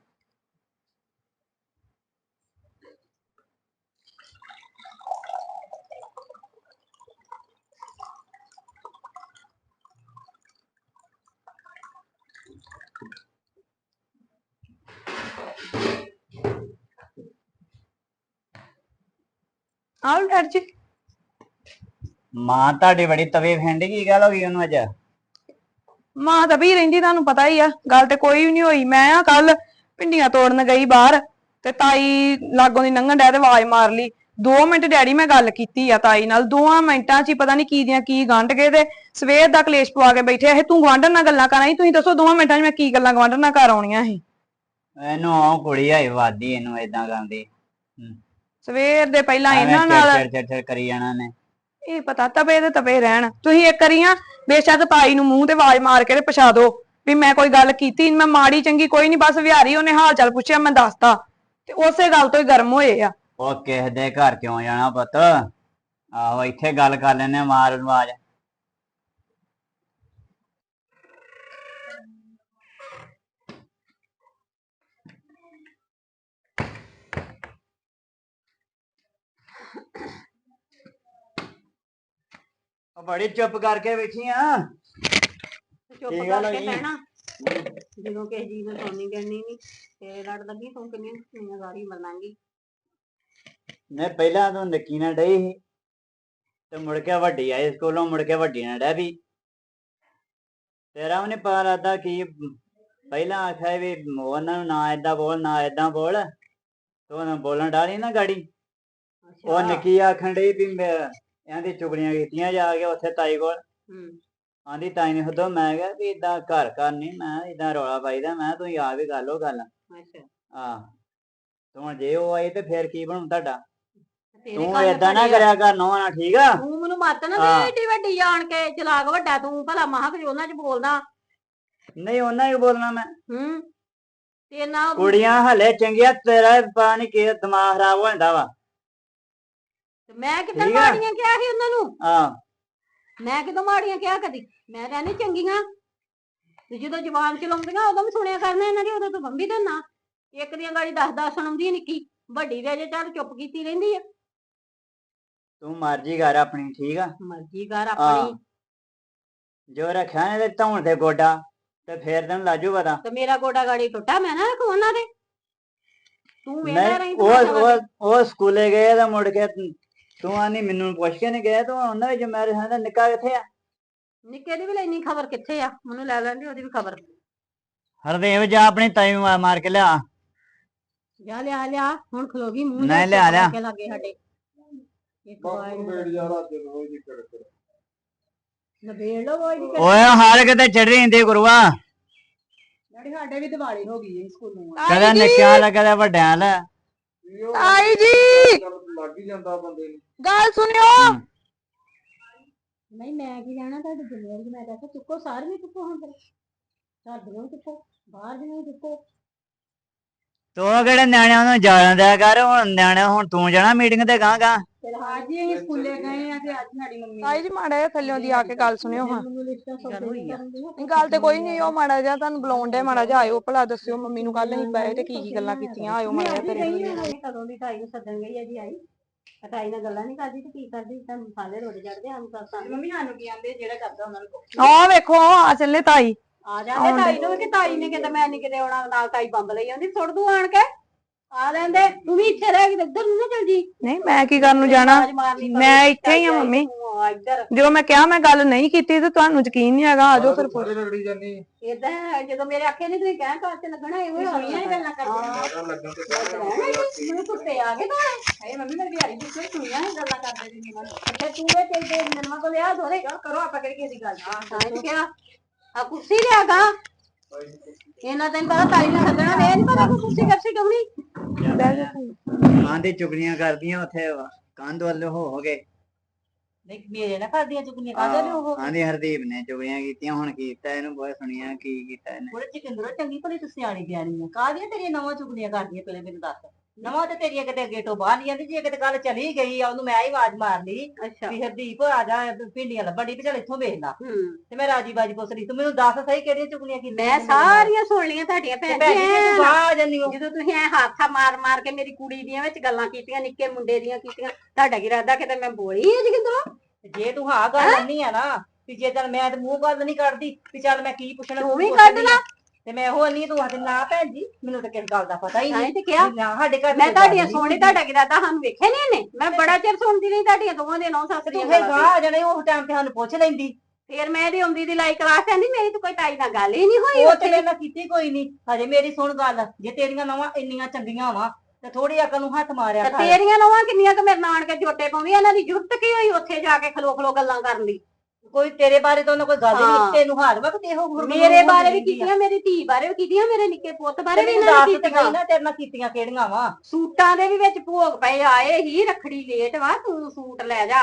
ਆਉ ਡਰ ਜੀ। ਮਾਂ ਤੁਹਾਡੀ ਬੜੀ ਤਵੇ ਫੈਂਡ ਕੀ ਗੱਲ ਹੋ ਗਈ ਉਹਨੂੰ ਅੱਜ? ਮਾਂ ਤਾਂ ਵੀ ਰਹਿੰਦੀ ਤੁਹਾਨੂੰ ਪਤਾ ਹੀ ਆ ਗੱਲ ਤੇ ਕੋਈ ਵੀ ਨਹੀਂ ਹੋਈ। ਮੈਂ ਆ ਕੱਲ ਭਿੰਡੀਆਂ ਤੋੜਨ ਗਈ ਬਾਹਰ ਤੇ ਤਾਈ ਲਾਗੋਂ ਦੀ ਲੰਘਣ ਡਿਆ ਤੇ ਆਵਾਜ਼ ਮਾਰ ਲਈ। 2 ਮਿੰਟ ਡੈਡੀ ਮੈਂ ਗੱਲ ਕੀਤੀ ਆ ਤਾਈ ਨਾਲ ਦੋਆਂ ਮਿੰਟਾਂ 'ਚ ਹੀ ਪਤਾ ਨਹੀਂ ਕੀ ਦੀਆਂ ਕੀ ਗੰਢ ਗਏ ਤੇ ਸਵੇਰ ਦਾ ਕਲੇਸ਼ ਪਵਾ ਕੇ ਬੈਠੇ ਇਹ ਤੂੰ ਗਵਾਂਢਣ ਨਾਲ ਗੱਲਾਂ ਕਰਾਂ ਤੁਸੀਂ ਦੱਸੋ ਦੋਵਾਂ ਮਿੰਟਾਂ 'ਚ ਮੈਂ ਕੀ ਗੱਲਾਂ ਗਵਾਂਢਣ ਨਾਲ ਕਰ ਆਉਣੀਆਂ ਸੀ? ਇਹਨੂੰ ਆਉ ਕੁੜੀ ਆਈ ਵਾਦੀ ਇਹਨੂੰ ਏਦਾਂ ਕਰਦੀ ਸਵੇਰ ਦੇ ਪਹਿਲਾਂ ਇਹਨਾਂ ਨਾਲ ਚਿੜ ਚਿੜ ਕਰੀ ਜਾਣਾ ਨੇ। ਇਹ ਪਤਾ ਤਵੇ ਤੇ ਤਵੇ ਰਹਿਣ। ਤੁਸੀਂ ਇੱਕ ਕਰੀਆਂ ਬੇਸ਼ੱਕ ਤਾਈ ਨੂੰ ਮੂੰਹ ਤੇ ਆਵਾਜ਼ ਮਾਰ ਕੇ ਤੇ ਪਛਾ ਦੋ। ਵੀ ਮੈਂ ਕੋਈ ਗੱਲ ਕੀਤੀ ਨੀ, ਮੈਂ ਮਾੜੀ ਚੰਗੀ ਕੋਈ ਨਹੀਂ ਬਸ ਵਿਹਾਰੀ ਉਹਨੇ ਹਾਲ ਚਾਲ ਪੁੱਛਿਆ ਮੈਂ ਦੱਸਤਾ। ਤੇ ਉਸੇ ਗੱਲ ਤੋਂ ਹੀ ਗਰਮ ਹੋਏ ਆ। ਉਹ ਕਿਸੇ ਦੇ ਘਰ ਕਿਉਂ ਜਾਣਾ ਪੁੱਤ? ਆਹੋ ਇੱਥੇ ਗੱਲ ਕਰ ਲੈਨੇ ਮਾਰ ਆਵਾਜ਼ ਉਹ ਬੜੀ ਚੁੱਪ ਕਰਕੇ ਬੈਠੀ ਆ। ਚੁੱਪ ਕਰਕੇ? ਕਹਿਣਾ ਜਦੋਂ ਕਿਸੇ ਜੀ ਨੂੰ ਸੌਣੀ ਕਰਨੀ ਨਹੀਂ ਤੇਰੇ ਲੜ ਲੱਗੀ ਤੂੰ ਕਿੰਨੀ ਜ਼ਿੰਮੇਵਾਰੀ ਮਨਾਂਗੀ ਨੇ ਪਹਿਲਾਂ ਤੂੰ ਨੱਕੀ ਨਾ ਡਈ ਸੀ ਤੇ ਮੁੜ ਕੇ ਵੱਡੀ ਆਈ ਸਕੂਲੋਂ ਮੁੜ ਕੇ ਵੱਡੀ ਨਾ ਡੈ ਵੀ ਤੇਰਾ ਵੀ ਨੀ ਪਤਾ ਲੱਗਦਾ ਕੀ ਪਹਿਲਾਂ ਆਖਿਆ ਵੀ ਉਹਨਾਂ ਨੂੰ ਨਾ ਏਦਾਂ ਬੋਲ ਨਾ ਏਦਾਂ ਬੋਲ। ਤੂੰ ਉਹਨੂੰ ਬੋਲਣ ਡਾਲੀ ਨਾ ਗਾੜੀ। ਉਹ ਨਿੱਕੀ ਆਖਣ ਡਈ ਵੀ ਮੈਂ ਇਹਨਾਂ ਦੀ ਚੁਗਲੀਆਂ ਕੀਤੀਆਂ ਜਾ ਕੇ ਉੱਥੇ ਤਾਈ ਕੋਲ। ਹੂੰ। ਆਂਦੀ ਤਾਈ ਨੇ ਖੁਦੋਂ ਮੈਂ ਕਿਹਾ ਵੀ ਇਦਾਂ ਘਰ ਘਰ ਨਹੀਂ ਮੈਂ ਇਦਾਂ ਰੌਲਾ ਪਾਈਦਾ ਮੈਂ ਕਿਹਾ ਤੂੰ ਆ ਵੀ ਕਰ ਲੋ ਗੱਲ। ਅੱਛਾ। ਆ ਤੂੰ ਹੁਣ ਜੇ ਉਹ ਆਈ ਤੇ ਫੇਰ ਕੀ ਬਣੂ ਤੁਹਾਡਾ? ਤੇਰੇ ਤੂੰ ਘਰ ਏਦਾਂ ਨਾ। ਕਰਿਆ ਕਰ ਨੋਆ ਨਾ ਠੀਕ ਆ? ਤੂੰ ਮੈਨੂੰ ਮੱਤ ਨਾ ਹਾਂ। ਦੇ ਏਡੀ ਵੱਡੀ ਜਾਣ ਕੇ ਚਲਾਕ ਵੱਡਾ ਤੂੰ ਭਲਾ ਮਹਾ ਕਿ ਉਹਨਾਂ ਚ ਬੋਲਦਾ। ਨਹੀਂ ਉਹਨਾਂ ਹੀ ਬੋਲਣਾ ਮੈਂ। ਹੂੰ ਤੇ ਨਾ ਕੁੜੀਆਂ ਹਲੇ ਚੰਗੀਆਂ ਤੇਰਾ ਨੀ ਕੀ ਦਿਮਾਗ ਖਰਾਬ ਹੋ ਜਾਂਦਾ ਵਾ। ਮੈਂ ਕਿੱਦਾਂ ਠੀਕ ਆ। ਮਾੜੀਆਂ ਕਿਹਾ ਸੀ ਉਹਨਾਂ ਨੂੰ? ਆ ਮੈਂ ਕਿਦੋਂ ਮਾੜੀਆਂ ਕਿਹਾ ਕਦੀ? ਮੈਂ ਤਾਂ ਨਹੀਂ ਚੰਗੀਆਂ। ਤੇ ਜਦੋਂ ਜ਼ਬਾਨ ਚਲਾਉਂਦੀਆਂ ਉਦੋਂ ਵੀ ਸੁਣਿਆ ਕਰਨਾ ਇਹਨਾਂ ਦੀ ਉਦੋਂ ਤਾਂ ਬੰਬੀ ਦੇ ਨਾ। ਇੱਕ ਦੀਆਂ ਗਾੜੀ ਦਸ ਦਸ ਸੁਣਾਉਂਦੀ ਆ ਨਿੱਕੀ। ਵੱਡੀ ਦੇ ਅਜੇ ਚੱਲ ਚੁੱਪ ਕੀਤੀ ਰਹਿੰਦੀ ਆ। ਤੂੰ ਮਰਜ਼ੀ ਕਰ ਆਪਣੀ ਠੀਕ ਆ? ਮਰਜ਼ੀ ਕਰ ਆਪਣੀ। ਜੋ ਰੱਖਿਆ ਨੇ ਤੇ ਧੌਣ ਤੇ ਗੋਡਾ ਤੇ ਫੇਰ ਤੈਨੂੰ ਲਾਜੂ ਪਤਾ। ਤੇ ਮੇਰਾ ਗੋਡਾ ਗਾੜੀ ਟੁੱਟਾ ਮੈਂ ਨਾ ਰੱਖੂ ਉਹਨਾਂ ਦੇ। ਤੂੰ ਵੇਖਦਾ ਨਹੀਂ ਰਹੀ ਉਹ ਉਹ ਉਹ ਸਕੂਲੇ ਗਏ ਤਾਂ ਮੁੜ ਕੇ ਤੂੰ ਆਨੀ ਮੈਨੂੰ ਪੁੱਛ ਕੇ ਨਹੀਂ ਗਿਆ ਤੂੰ ਉਹਨਾਂ ਵਿੱਚ ਮੇਰੇ ਸਾਹਮਣੇ ਨਿੱਕਾ ਕਿੱਥੇ ਆ? ਨਿੱਕੇ ਦੀ ਵੀ ਲੈ ਇੰਨੀ ਖਬਰ ਕਿੱਥੇ ਆ? ਮੈਨੂੰ ਲੈ ਲੈਂਦੀ ਉਹਦੀ ਵੀ ਖਬਰ। ਹਰਦੇਵ ਜਾ ਆਪਣੀ ਤਾਈ ਨੂੰ ਮਾਰ- ਮਾਰ ਕੇ ਲਿਆ। ਜਾ ਲਿਆ ਲਿਆ। ਹੁਣ ਖਲੋ ਗਈ ਮੂੰਹ ਨਹੀਂ ਲਿਆ, ਲਿਆ। ਕੇ ਲੱਗੇ ਸਾਡੇ। ਇੱਕ ਵਾਰ ਨਵੇੜ ਲੋ ਉਹ ਜੀ ਓਏ ਹਾਰ ਕਿਤੇ ਚੜ ਰਹੀ ਹੁੰਦੀ ਗੁਰੂਆ। ਡੈਡੀ ਸਾਡੇ ਵੀ ਦੀਵਾਲੀ ਹੋ ਗਈ ਹੈ ਸਕੂਲੋਂ। ਕਦੇ ਨਿੱਕਿਆਂ ਵਾਲਾ ਕਦੇ ਵੱਡਿਆਂ ਵਾਲਾ। ਤਾਈ ਜੀ! ਗੱਲ ਸੁਣਿਓ। ਨਹੀਂ ਮੈਂ ਕੀ ਜਾਣਾ ਤੁਹਾਡੀ ਜ਼ਿੰਮੇਵਾਰੀ ਮੈਂ ਕਹਿੰਦਾ ਚੁੱਕੋ ਸਾਰੇ ਵੀ ਚੁੱਕੋ ਹੁਣ ਫਿਰ। ਸਾਡੀਆਂ ਵੀ ਚੁੱਕੋ ਬਾਹਰ ਦੀਆਂ ਵੀ ਚੁੱਕੋ। ਤੂੰ ਕਿਹੜੇ ਨਿਆਣਿਆਂ ਨੂੰ ਜਾਣ ਦਿਆ ਕਰ ਹੁਣ ਨਿਆਣੇ ਹੁਣ ਤੂੰ ਜਾਣਾ ਮੀਟਿੰਗ ਤੇ ਗਾਂ ਗਾਂ ਫਿਰ ਅੱਜ ਹੀ ਅਸੀਂ ਸਕੂਲੇ ਗਏ ਆ ਤੇ ਅੱਜ ਸਾਡੀ ਮੰਮੀ ਤਾਈ ਜੀ ਮਾੜਾ ਜਿਹਾ ਥੱਲਿਓਂ ਦੀ ਆ ਕੇ ਗੱਲ ਸੁਣਿਓ ਹਾਂ। ਮੈਨੂੰ ਲਿਸਟਾਂ ਸੌਦੇ ਹੋਈ ਆ। ਕਰਨ ਦੀਆਂ ਨਹੀਂ ਗੱਲ ਤੇ ਕੋਈ ਨਹੀਂ ਉਹ ਮਾੜਾ ਜਿਹਾ ਤੁਹਾਨੂੰ ਬੁਲਾਉਣ ਦੇ ਮਾੜਾ ਜਿਹਾ ਆਇਓ ਭਲਾ ਦੱਸਿਓ ਮੰਮੀ ਨੂੰ ਕੱਲ ਨਹੀਂ ਪਏ ਤੇ ਕੀ ਕੀ ਗੱਲਾਂ ਕੀਤੀਆਂ ਆਇਓ ਮਾੜਾ ਜਿਹਾ ਘਰੇ ਕਦੋਂ ਦੀ ਢਾਈ ਨੂੰ ਸੱਦਣ ਗਈ ਆ ਜੀ ਆਈ। ਅਟਾਈ ਨਾਲ ਗੱਲਾਂ ਨਹੀਂ ਕਰਦੀ ਤੇ ਕੀ ਕਰਦੀ ਤਾਂ ਮਸਾਲੇ ਰੋੜ ਜੜਦੇ ਹਨ ਤਾਂ। ਮੰਮੀ ਸਾਨੂੰ ਕੀ ਆਂਦੇ ਜਿਹੜਾ ਕਰਦਾ ਉਹਨਾਂ ਨੂੰ ਆਹ ਵੇਖੋ ਆ ਚੱਲੇ ਤਾਈ। ਆ ਜਾਂਦੇ ਤਾਈ ਨੂੰ ਕਿ ਤਾਈ ਨੇ ਕਹਿੰਦਾ ਮੈਂ ਨਹੀਂ ਕਿਤੇ ਆਉਣਾ ਨਾਲ ਤਾਈ ਬੰਬ ਲਈ ਆਉਂਦੀ ਸੁੱਟ ਦੂ ਆਣ ਕੇ। ਆ ਲੈਂਦੇ ਤੂੰ ਵੀ ਇੱਥੇ ਰਹਿ ਕੇ ਇੱਧਰ ਨੂੰ ਨਾ ਚਲ ਜੀ। ਨਹੀਂ ਮੈਂ ਕੀ ਕਰਨ ਨੂੰ ਜਾਣਾ? ਆਵਾਜ਼ ਮਾਰਨੀ ਪਵੇ, ਮੈਂ ਇੱਥੇ ਹੀ ਆ ਮੰਮੀ। ਤੂੰ ਆ ਇੱਧਰ। ਜਦੋਂ ਮੈਂ ਕਿਹਾ ਮੈਂ ਗੱਲ ਨਹੀਂ ਕੀਤੀ ਤੇ ਤੁਹਾਨੂੰ ਯਕੀਨ ਨਹੀਂ ਹੈਗਾ ਆਜੋ ਫਿਰ ਪੁੱਛ ਇਦਾਂ ਜਦੋਂ। ਮੇਰੇ ਆਖੇ ਨਹੀਂ ਤੁਸੀਂ ਕਹਿਣ ਤਾਂ ਤੇ ਲੱਗਣਾ ਐਵੇਂ ਹੋਣੀਆਂ ਹੀ ਗੱਲਾਂ ਕਰਦੇ ਮੈਨੂੰ ਕੁੱਤੇ ਆ ਗਏ ਤਾਂ ਹਾਏ ਮੰਮੀ ਮੇਰੀ ਜੀ ਕੋਈ ਸੁਣੀਆਂ ਹੈ ਗੱਲਾਂ ਕਰਦੇ ਜੀ ਮੈਨੂੰ ਅੱਛਾ ਤੂੰ ਇਹ ਤੇ ਦੇ ਨਨਮਾ ਕੋ ਲਿਆ ਦੋਰੇ ਚਲ ਕਰੋ ਆਪਾਂ ਕਿਹੜੀ ਕਿਸੇ ਦੀ ਗੱਲ। ਤਾਂ ਇਹ ਕਿਹਾ। ਆ ਕੁਰਸੀ ਲਿਆਗਾ ਇਹਨਾਂ ਤੈਨੂੰ ਪਤਾ ਤਾਈ ਨੇ ਸੱਦਣਾ ਵੇ ਨਹੀਂ ਪਤਾ ਕੋਈ ਕੁਰਸੀ ਕਰਸੀ ਡਾਉਣੀ ਆਂਦੇ ਚੁਗਲੀਆਂ ਕਰਦੀਆਂ ਉੱਥੇ। ਕੰਧ ਵੱਲ ਹੋ ਹੋ ਕੇ ਨਹੀਂ ਮੇਰੇ ਨਾ ਕਰਦੀਆਂ ਚੁਗਲੀਆਂ ਕਾਹਦੇ ਨੇ ਉਹ ਆਂਦੀ ਹਰਦੀਪ ਨੇ ਚੁਗਲੀਆਂ ਕੀਤੀਆਂ ਹੁਣ ਕੀਤਾ ਇਹਨੂੰ ਬਹੁਤ ਸੁਣੀਆਂ ਕੀ ਕੀਤਾ ਇਹਨੇ। ਉਹਦੇ ਚ ਚੰਗੀ ਭਲੀ ਤੂੰ ਸਿਆਣੀ ਬਿਆਣੀ ਆ। ਕਾਹਦੀਆਂ ਤੇਰੀਆਂ ਨਵਾਂ ਚੁਗਲੀਆਂ ਕਰਦੀਆਂ ਪਹਿਲੇ ਮੈਨੂੰ ਦੱਸ। ਨਵਾਂ ਤੇ ਤੇਰੀਆਂ ਕਿਤੇ ਅੱਗੇ ਤੋਂ ਬਾਹਰ ਨਹੀਂ ਜਾਂਦੀ ਜੇ ਕਿਤੇ ਗੱਲ ਚਲੀ ਗਈ ਆ ਉਹਨੂੰ ਮੈਂ ਹੀ ਆਵਾਜ਼ ਮਾਰ ਲਈ ਅੱਛਾ। ਵੀ ਹਰਦੀਪ ਆ ਜਾ ਭਿੰਡੀਆਂ ਲੱਭੜੀ ਤੇ ਚੱਲ ਇੱਥੋਂ ਵੇਖ ਲਾ। ਹੂੰ। ਤੇ ਮੈਂ ਰਾਜੀ ਬਾਜੀ ਪੁੱਛ ਰਹੀ ਤੂੰ ਮੈਨੂੰ ਦੱਸ ਸਹੀ ਕਿਹੜੀਆਂ ਚੁਗਲੀਆਂ ਕੀਤੀਆਂ ਮੈਂ ਸਾਰੀਆਂ ਸੁਣ ਲੀਆਂ ਤੁਹਾਡੀਆਂ ਭੈਣ। ਭੈਣ ਜੀ ਜੇ ਜੀ ਤੂੰ ਬਾਹਰ ਆ ਜਾਂਦੀ ਹੋ। ਜਦੋਂ ਤੁਸੀਂ ਐ ਹੱਥਾਂ ਮਾਰ ਮਾਰ ਕੇ ਮੇਰੀ ਕੁੜੀ ਦੀਆਂ ਵਿੱਚ ਗੱਲਾਂ ਕੀਤੀਆਂ ਨਿੱਕੇ ਮੁੰਡੇ ਦੀਆਂ ਕੀਤੀਆਂ ਤੁਹਾਡਾ ਕੀ ਇਰਾਦਾ ਕਿਤੇ ਮੈਂ ਬੋਲੀ ਅੱਜ ਕਿਦੋਂ ਤੇ ਜੇ ਤੂੰ ਹਾਂ ਗੱਲ ਨਹੀਂ ਆ ਨਾ ਵੀ ਜੇ ਚੱਲ ਮੈਂ ਤੇ ਮੂੰਹ ਗੱਲ ਨਹੀਂ ਕੱਢਦੀ ਵੀ ਚੱਲ ਮੈਂ ਕੀ ਪੁੱਛਣਾ ਤੂੰ ਵੀ ਕੱਢ ਲਾ। ਤੇ ਮੈਂ ਉਹ ਨਹੀਂ ਤੂੰ ਆਖਦੇ ਨਾ ਭੈਣ ਜੀ ਮੈਨੂੰ ਤਾਂ ਕਿਸ ਗੱਲ ਦਾ ਪਤਾ ਹੀ ਨਹੀਂ ਤੇ ਕਿਹਾ ਨਾ ਸਾਡੇ ਘਰ ਮੈਂ ਤੁਹਾਡੀਆਂ ਸੋਹਣੀ ਤੁਹਾਡਾ ਕਿਰਾਦਾ ਸਾਨੂੰ ਵੇਖਿਆ ਨਹੀਂ ਇਹਨੇ? ਮੈਂ ਬੜਾ ਚਿਰ ਸੁਣਦੀ ਰਹੀ ਤੁਹਾਡੀਆਂ ਦੋਵਾਂ ਦੇ ਨੌ ਸੱਸ ਤੂੰ ਦੀਆਂ ਫੇਰ ਗੱਲਾਂ ਗਾਹ ਆ ਜਾਣੇ ਉਸ ਟਾਈਮ ਤੇ ਸਾਨੂੰ ਪੁੱਛ ਲੈਂਦੀ। ਫੇਰ ਮੈਂ ਇਹਦੀ ਆਉਂਦੀ ਦੀ ਲਾਈ ਕਲਾਸ ਕਹਿੰਦੀ ਮੇਰੀ ਤਾਂ ਕੋਈ ਤਾਈ ਨਾਲ ਗੱਲ ਹੀ ਨਹੀਂ ਹੋਈ ਉਹ ਤੇ ਨਾਲ ਕੀਤੀ ਕੋਈ ਨਹੀਂ। ਹਜੇ ਮੇਰੀ ਸੁਣ ਗੱਲ ਜੇ ਤੇਰੀਆਂ ਨਵਾਂ ਇੰਨੀਆਂ ਚੰਗੀਆਂ ਵਾ ਤੇ ਥੋੜੀ ਅਕਲ ਨੂੰ ਹੱਥ ਮਾਰਿਆ ਕਰ। ਤੇਰੀਆਂ ਨੌਵਾਂ ਕਿੰਨੀਆਂ ਕਿ ਮੇਰੇ ਨਾਨਕੇ ਜੋਟੇ ਪਾਉਂਦੀਆਂ ਇਹਨਾਂ ਦੀ ਜੁਰਤ ਕੀ ਹੋਈ ਉੱਥੇ ਜਾ ਕੇ ਖਲੋ ਖਲੋ ਗੱਲਾਂ ਕਰਨ ਦੀ? ਕੋਈ ਤੇਰੇ ਬਾਰੇ ਤਾਂ ਉਹਨੇ ਕੋਈ ਗੱਲ। ਨਹੀਂ ਤੈਨੂੰ ਹਾਲ ਵਾ ਕਿ ਇਹੋ ਮੇਰੇ ਬਾਰੇ ਵੀ ਕੀਤੀਆਂ ਮੇਰੀ ਧੀ ਬਾਰੇ ਵੀ ਕੀਤੀਆਂ ਮੇਰੇ ਨਿੱਕੇ ਪੁੱਤ ਬਾਰੇ ਵੀ ਇਹਨਾਂ ਨੇ ਕੀਤੀਆਂ। ਨਾ ਤੇਰੇ ਨਾਲ ਕੀਤੀਆਂ ਕਿਹੜੀਆਂ ਵਾ? ਸੂਟਾਂ ਦੇ ਵੀ ਵਿੱਚ ਭੋਗ ਪਏ ਆਏ ਹੀ ਰਖੜੀ ਲੇਟ ਵਾ ਤੂੰ ਸੂਟ ਲੈ ਜਾ।